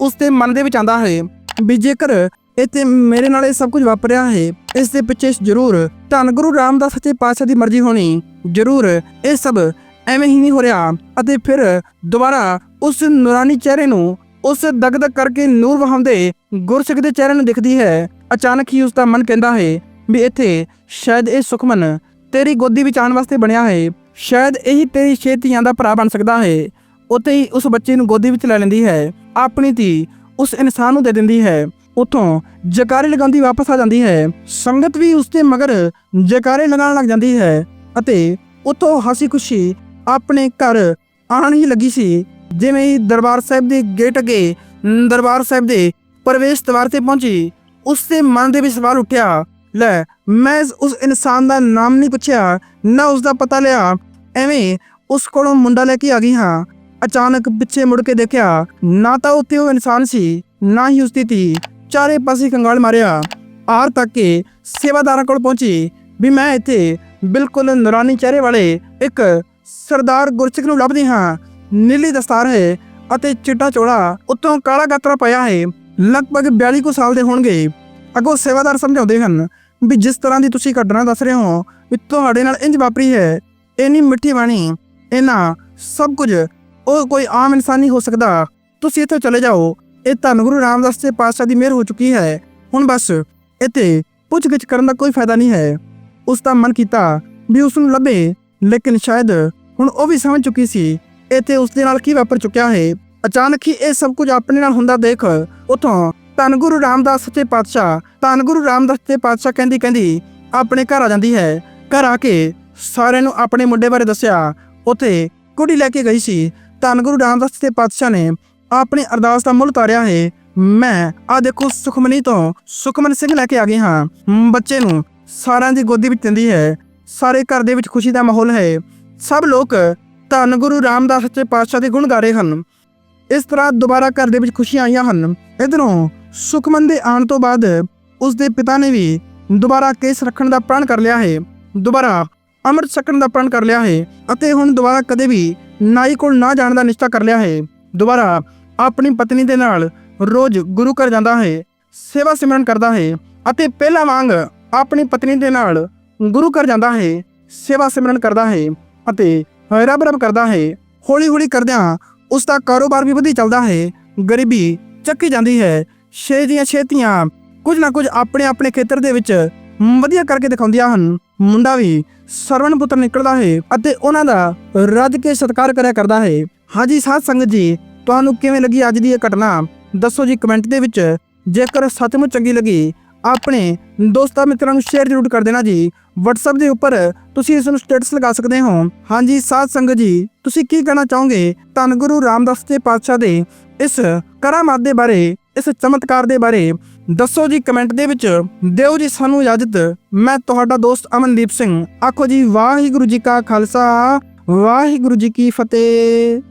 ਉਸ ਦੇ ਮਨ ਦੇ ਵਿੱਚ ਆਂਦਾ ਹੈ ਵੀ ਜੇਕਰ ਇੱਥੇ ਮੇਰੇ ਨਾਲ ਇਹ ਸਭ ਕੁਝ ਵਾਪਰਿਆ ਹੈ। ਇਸ ਦੇ ਪਿੱਛੇ ਜ਼ਰੂਰ, ਧੰਨ ਗੁਰੂ ਰਾਮਦਾਸ ਸੱਚੇ ਪਾਤਸ਼ਾਹ ਦੀ ਮਰਜ਼ੀ ਹੋਣੀ। ਜ਼ਰੂਰ, ਇਹ ਸਭ ਐਵੇਂ ਹੀ ਨਹੀਂ ਹੋ ਰਿਹਾ ਅਤੇ ਫਿਰ ਦੁਬਾਰਾ ਉਸ ਨੂਰਾਨੀ ਚਿਹਰੇ ਨੂੰ ਉਸ ਦਗਦਗ ਕਰਕੇ ਨੂਰ ਵਹਾਉਂਦੇ ਗੁਰਸਿੱਖ ਦੇ ਚਿਹਰੇ ਨੂੰ ਦਿਖਦੀ ਹੈ। ਅਚਾਨਕ ਹੀ ਉਸ ਦਾ ਮਨ ਕਹਿੰਦਾ ਹੈ ਵੀ ਇੱਥੇ ਸ਼ਾਇਦ ਇਹ ਸੁਖਮਨ ਤੇਰੀ ਗੋਦੀ ਵਿੱਚ ਆਉਣ ਵਾਸਤੇ ਬਣਿਆ ਹੈ। ਸ਼ਾਇਦ ਇਹੀ ਤੇਰੀ ਛੇ ਧੀਆਂ ਦਾ ਭਰਾ ਬਣ ਸਕਦਾ ਹੈ। ਉੱਥੇ ਹੀ ਉਸ ਬੱਚੇ ਨੂੰ ਗੋਦੀ ਵਿੱਚ ਲੈ ਲੈਂਦੀ ਹੈ। ਆਪਣੀ ਧੀ ਉਸ ਇਨਸਾਨ ਨੂੰ ਦੇ ਦਿੰਦੀ ਹੈ। ਉਥੋਂ ਜਕਾਰੇ ਲਗਾਉਂਦੀ ਵਾਪਸ ਆ ਜਾਂਦੀ ਹੈ। ਸੰਗਤ ਵੀ ਉਸ ਦੇ ਮਗਰ ਜਕਾਰੇ ਲਗਾਉਣ ਲੱਗ ਜਾਂਦੀ ਹੈ ਅਤੇ ਉਥੋਂ ਹਸੀ ਖੁਸ਼ੀ ਆਪਣੇ ਘਰ ਆਉਣ ਹੀ ਲੱਗੀ ਸੀ। ਜਿਵੇਂ ਹੀ ਦਰਬਾਰ ਸਾਹਿਬ ਦੇ ਗੇਟ ਅੱਗੇ ਦਰਬਾਰ ਸਾਹਿਬ ਦੇ ਪ੍ਰਵੇਸ਼ ਦਵਾਰ ਤੇ ਪਹੁੰਚੀ ਉਸ ਦੇ ਮਨ ਦੇ ਵਿੱਚ ਸਵਾਲ ਉੱਠਿਆ, ਲੈ, ਮੈਂ ਉਸ ਇਨਸਾਨ ਦਾ ਨਾਮ ਨਹੀਂ ਪੁੱਛਿਆ, ਨਾ ਉਸ ਦਾ ਪਤਾ ਲਿਆ। ਐਵੇਂ ਉਸ ਕੋਲੋਂ ਮੁੰਡਾ ਲੈ ਕੇ ਆ ਗਈ ਹਾਂ। ਅਚਾਨਕ ਪਿੱਛੇ ਮੁੜ ਕੇ ਦੇਖਿਆ, ਨਾ ਤਾਂ ਉੱਥੇ ਉਹ ਇਨਸਾਨ ਸੀ, ਨਾ ਹੀ ਉਸ ਦੀ ਧੀ। ਚਾਰੇ ਪਾਸੇ ਕੰਗਾਲ ਮਾਰਿਆ। ਆਰ ਤੱਕ ਕੇ ਸੇਵਾਦਾਰਾਂ ਕੋਲ ਪਹੁੰਚੀ ਵੀ ਮੈਂ ਇੱਥੇ ਬਿਲਕੁਲ ਨੂਰਾਨੀ ਚਿਹਰੇ ਵਾਲੇ ਇੱਕ ਸਰਦਾਰ ਗੁਰਸਿੱਖ ਨੂੰ ਲੱਭਦੀ ਹਾਂ। ਨੀਲੀ ਦਸਤਾਰ ਹੈ ਅਤੇ ਚਿੱਟਾ ਚੋਲਾ ਉੱਤੋਂ ਕਾਲਾ ਗਾਤਰਾ ਪਾਇਆ ਹੈ। ਲਗਭਗ 42 ਕੁ ਸਾਲ ਦੇ ਹੋਣਗੇ। ਅੱਗੋਂ ਸੇਵਾਦਾਰ ਸਮਝਾਉਂਦੇ ਹਨ ਵੀ ਜਿਸ ਤਰ੍ਹਾਂ ਦੀ ਤੁਸੀਂ ਘਟਨਾ ਦੱਸ ਰਹੇ ਹੋ ਵੀ ਤੁਹਾਡੇ ਨਾਲ ਇੰਜ ਵਾਪਰੀ ਹੈ। ਇੰਨੀ ਮਿੱਠੀ ਬਾਣੀ ਇਹਨਾਂ ਸਭ ਕੁਝ, ਉਹ ਕੋਈ ਆਮ ਇਨਸਾਨ ਨਹੀਂ ਹੋ ਸਕਦਾ। ਤੁਸੀਂ ਇੱਥੋਂ ਚਲੇ ਜਾਓ। ਇਹ ਧੰਨ ਗੁਰੂ ਰਾਮਦਾਸ ਦੇ ਪਾਤਸ਼ਾਹ ਦੀ ਮਿਹਰ ਹੋ ਚੁੱਕੀ ਹੈ। ਹੁਣ ਬਸ ਇੱਥੇ ਪੁੱਛਗਿੱਛ ਕਰਨ ਦਾ ਕੋਈ ਫਾਇਦਾ ਨਹੀਂ ਹੈ। ਉਸ ਦਾ ਮਨ ਕੀਤਾ ਵੀ ਉਸ ਨੂੰ ਲੱਭੇ, ਲੇਕਿਨ ਸ਼ਾਇਦ ਹੁਣ ਉਹ ਵੀ ਸਮਝ ਚੁੱਕੀ ਸੀ, ਇੱਥੇ ਉਸ ਦੇ ਨਾਲ ਕੀ ਵਾਪਰ ਚੁੱਕਿਆ ਹੈ। ਅਚਾਨਕ ਹੀ ਇਹ ਸਭ ਕੁਝ ਆਪਣੇ ਨਾਲ ਹੁੰਦਾ ਦੇਖ ਉਥੋਂ ਧੰਨ ਗੁਰੂ ਰਾਮਦਾਸ ਸੱਚੇ ਪਾਤਸ਼ਾਹ, ਧੰਨ ਗੁਰੂ ਰਾਮਦਾਸ ਸੱਚੇ ਪਾਤਸ਼ਾਹ ਕਹਿੰਦੀ ਕਹਿੰਦੀ ਆਪਣੇ ਘਰ ਆ ਜਾਂਦੀ ਹੈ। ਘਰ ਆ ਕੇ ਸਾਰਿਆਂ ਨੂੰ ਆਪਣੇ ਮੁੰਡੇ ਬਾਰੇ ਦੱਸਿਆ। ਉਥੇ ਕੁੜੀ ਲੈ ਕੇ ਗਈ ਸੀ। ਧੰਨ ਗੁਰੂ ਰਾਮਦਾਸ ਸੱਚੇ ਪਾਤਸ਼ਾਹ ਨੇ ਆਪਣੀ ਅਰਦਾਸ ਦਾ ਮੁੱਲ ਤਾਰਿਆ ਹੈ ਮੈਂ ਆ ਦੇਖੋ ਸੁਖਮਨੀ ਤੋਂ ਸੁਖਮਨ ਸਿੰਘ ਲੈ ਕੇ ਆ ਗਈ ਹਾਂ। ਬੱਚੇ ਨੂੰ ਸਾਰਿਆਂ ਦੀ ਗੋਦੀ ਵਿੱਚ ਦਿੰਦੀ ਹੈ। ਸਾਰੇ ਘਰ ਦੇ ਵਿੱਚ ਖੁਸ਼ੀ ਦਾ ਮਾਹੌਲ ਹੈ। ਸਭ ਲੋਕ ਧੰਨ ਗੁਰੂ ਰਾਮਦਾਸ ਸੱਚੇ ਪਾਤਸ਼ਾਹ ਦੇ ਗੁਣ ਗਾ ਰਹੇ ਹਨ। ਇਸ ਤਰ੍ਹਾਂ ਦੁਬਾਰਾ ਘਰ ਦੇ ਵਿੱਚ ਖੁਸ਼ੀਆਂ ਆਈਆਂ ਹਨ। ਇਧਰੋਂ ਸੁਖਮਨ ਦੇ ਆਉਣ ਤੋਂ ਬਾਅਦ ਉਸ ਦੇ ਪਿਤਾ ਨੇ ਵੀ ਦੁਬਾਰਾ ਕੇਸ ਰੱਖਣ ਦਾ ਪ੍ਰਣ ਕਰ ਲਿਆ ਹੈ। ਦੁਬਾਰਾ ਅੰਮ੍ਰਿਤ ਛਕਣ ਦਾ ਪ੍ਰਣ ਕਰ ਲਿਆ ਹੈ ਅਤੇ ਹੁਣ ਦੁਬਾਰਾ ਕਦੇ ਵੀ ਨਾਈ ਕੋਲ ਨਾ ਜਾਣ ਦਾ ਨਿਸ਼ਚਾ ਕਰ ਲਿਆ ਹੈ। ਦੁਬਾਰਾ ਆਪਣੀ ਪਤਨੀ ਦੇ ਨਾਲ ਰੋਜ਼ ਗੁਰੂ ਘਰ ਜਾਂਦਾ ਹੈ, ਸੇਵਾ ਸਿਮਰਨ ਕਰਦਾ ਹੈ ਅਤੇ ਪਹਿਲਾਂ ਵਾਂਗ ਆਪਣੀ ਪਤਨੀ ਦੇ ਨਾਲ ਗੁਰੂ ਘਰ ਜਾਂਦਾ ਹੈ, ਸੇਵਾ ਸਿਮਰਨ ਕਰਦਾ ਹੈ ਅਤੇ ਰੱਬ ਰੱਬ ਕਰਦਾ ਹੈ ਹੌਲੀ ਹੌਲੀ ਕਰਦਿਆਂ ਉਸ ਦਾ ਕਾਰੋਬਾਰ ਵੀ ਵਧੀ ਚੱਲਦਾ ਹੈ, ਗਰੀਬੀ ਚੱਕੀ ਜਾਂਦੀ ਹੈ, ਛੇ ਦੀਆਂ ਛੇਤੀਆਂ ਕੁਝ ਨਾ ਕੁਝ ਆਪਣੇ ਆਪਣੇ ਖੇਤਰ ਦੇ ਵਿੱਚ ਵਧੀਆ ਕਰਕੇ ਦਿਖਾਉਂਦੀਆਂ ਹਨ, ਮੁੰਡਾ ਵੀ ਸਰਵਣ ਪੁੱਤਰ ਨਿਕਲਦਾ ਹੈ ਅਤੇ ਉਹਨਾਂ ਦਾ ਰੱਜ ਕੇ ਸਤਿਕਾਰ ਕਰਿਆ ਕਰਦਾ ਹੈ। ਹਾਂਜੀ, ਸਾਧ ਸੰਗਤ ਜੀ ਤੁਹਾਨੂੰ ਕਿਵੇਂ ਲੱਗੀ ਅੱਜ ਦੀ ਇਹ ਘਟਨਾ? ਦੱਸੋ ਜੀ ਕਮੈਂਟ ਦੇ ਵਿੱਚ। ਜੇਕਰ ਸੱਚਮੁੱਚ ਚੰਗੀ ਲੱਗੀ, ਆਪਣੇ ਦੋਸਤਾਂ ਮਿੱਤਰਾਂ ਨੂੰ ਸ਼ੇਅਰ ਜ਼ਰੂਰ ਕਰ ਦੇਣਾ ਜੀ। WhatsApp ਦੇ ਉੱਪਰ ਤੁਸੀਂ ਇਸ ਨੂੰ ਸਟੇਟਸ ਲਗਾ ਸਕਦੇ ਹੋ। ਹਾਂਜੀ, ਸਾਧ ਸੰਗਤ ਜੀ, ਤੁਸੀਂ ਕੀ ਕਹਿਣਾ ਚਾਹੋਗੇ? ਧੰਨ ਗੁਰੂ ਰਾਮਦਾਸ ਦੇ ਪਾਤਸ਼ਾਹ ਦੇ ਇਸ ਕਰਾਮਾਤ ਦੇ ਬਾਰੇ, ਇਸ ਚਮਤਕਾਰ ਦੇ ਬਾਰੇ, ਦੱਸੋ ਜੀ ਕਮੈਂਟ ਦੇ ਵਿੱਚ। ਦਿਓ ਜੀ ਸਾਨੂੰ ਇਜਾਜ਼ਤ। ਮੈਂ ਤੁਹਾਡਾ ਦੋਸਤ ਅਮਨਦੀਪ ਸਿੰਘ। ਆਖੋ ਜੀ, ਵਾਹਿਗੁਰੂ ਜੀ ਕਾ ਖਾਲਸਾ, ਵਾਹਿਗੁਰੂ ਜੀ ਕੀ ਫਤਿਹ।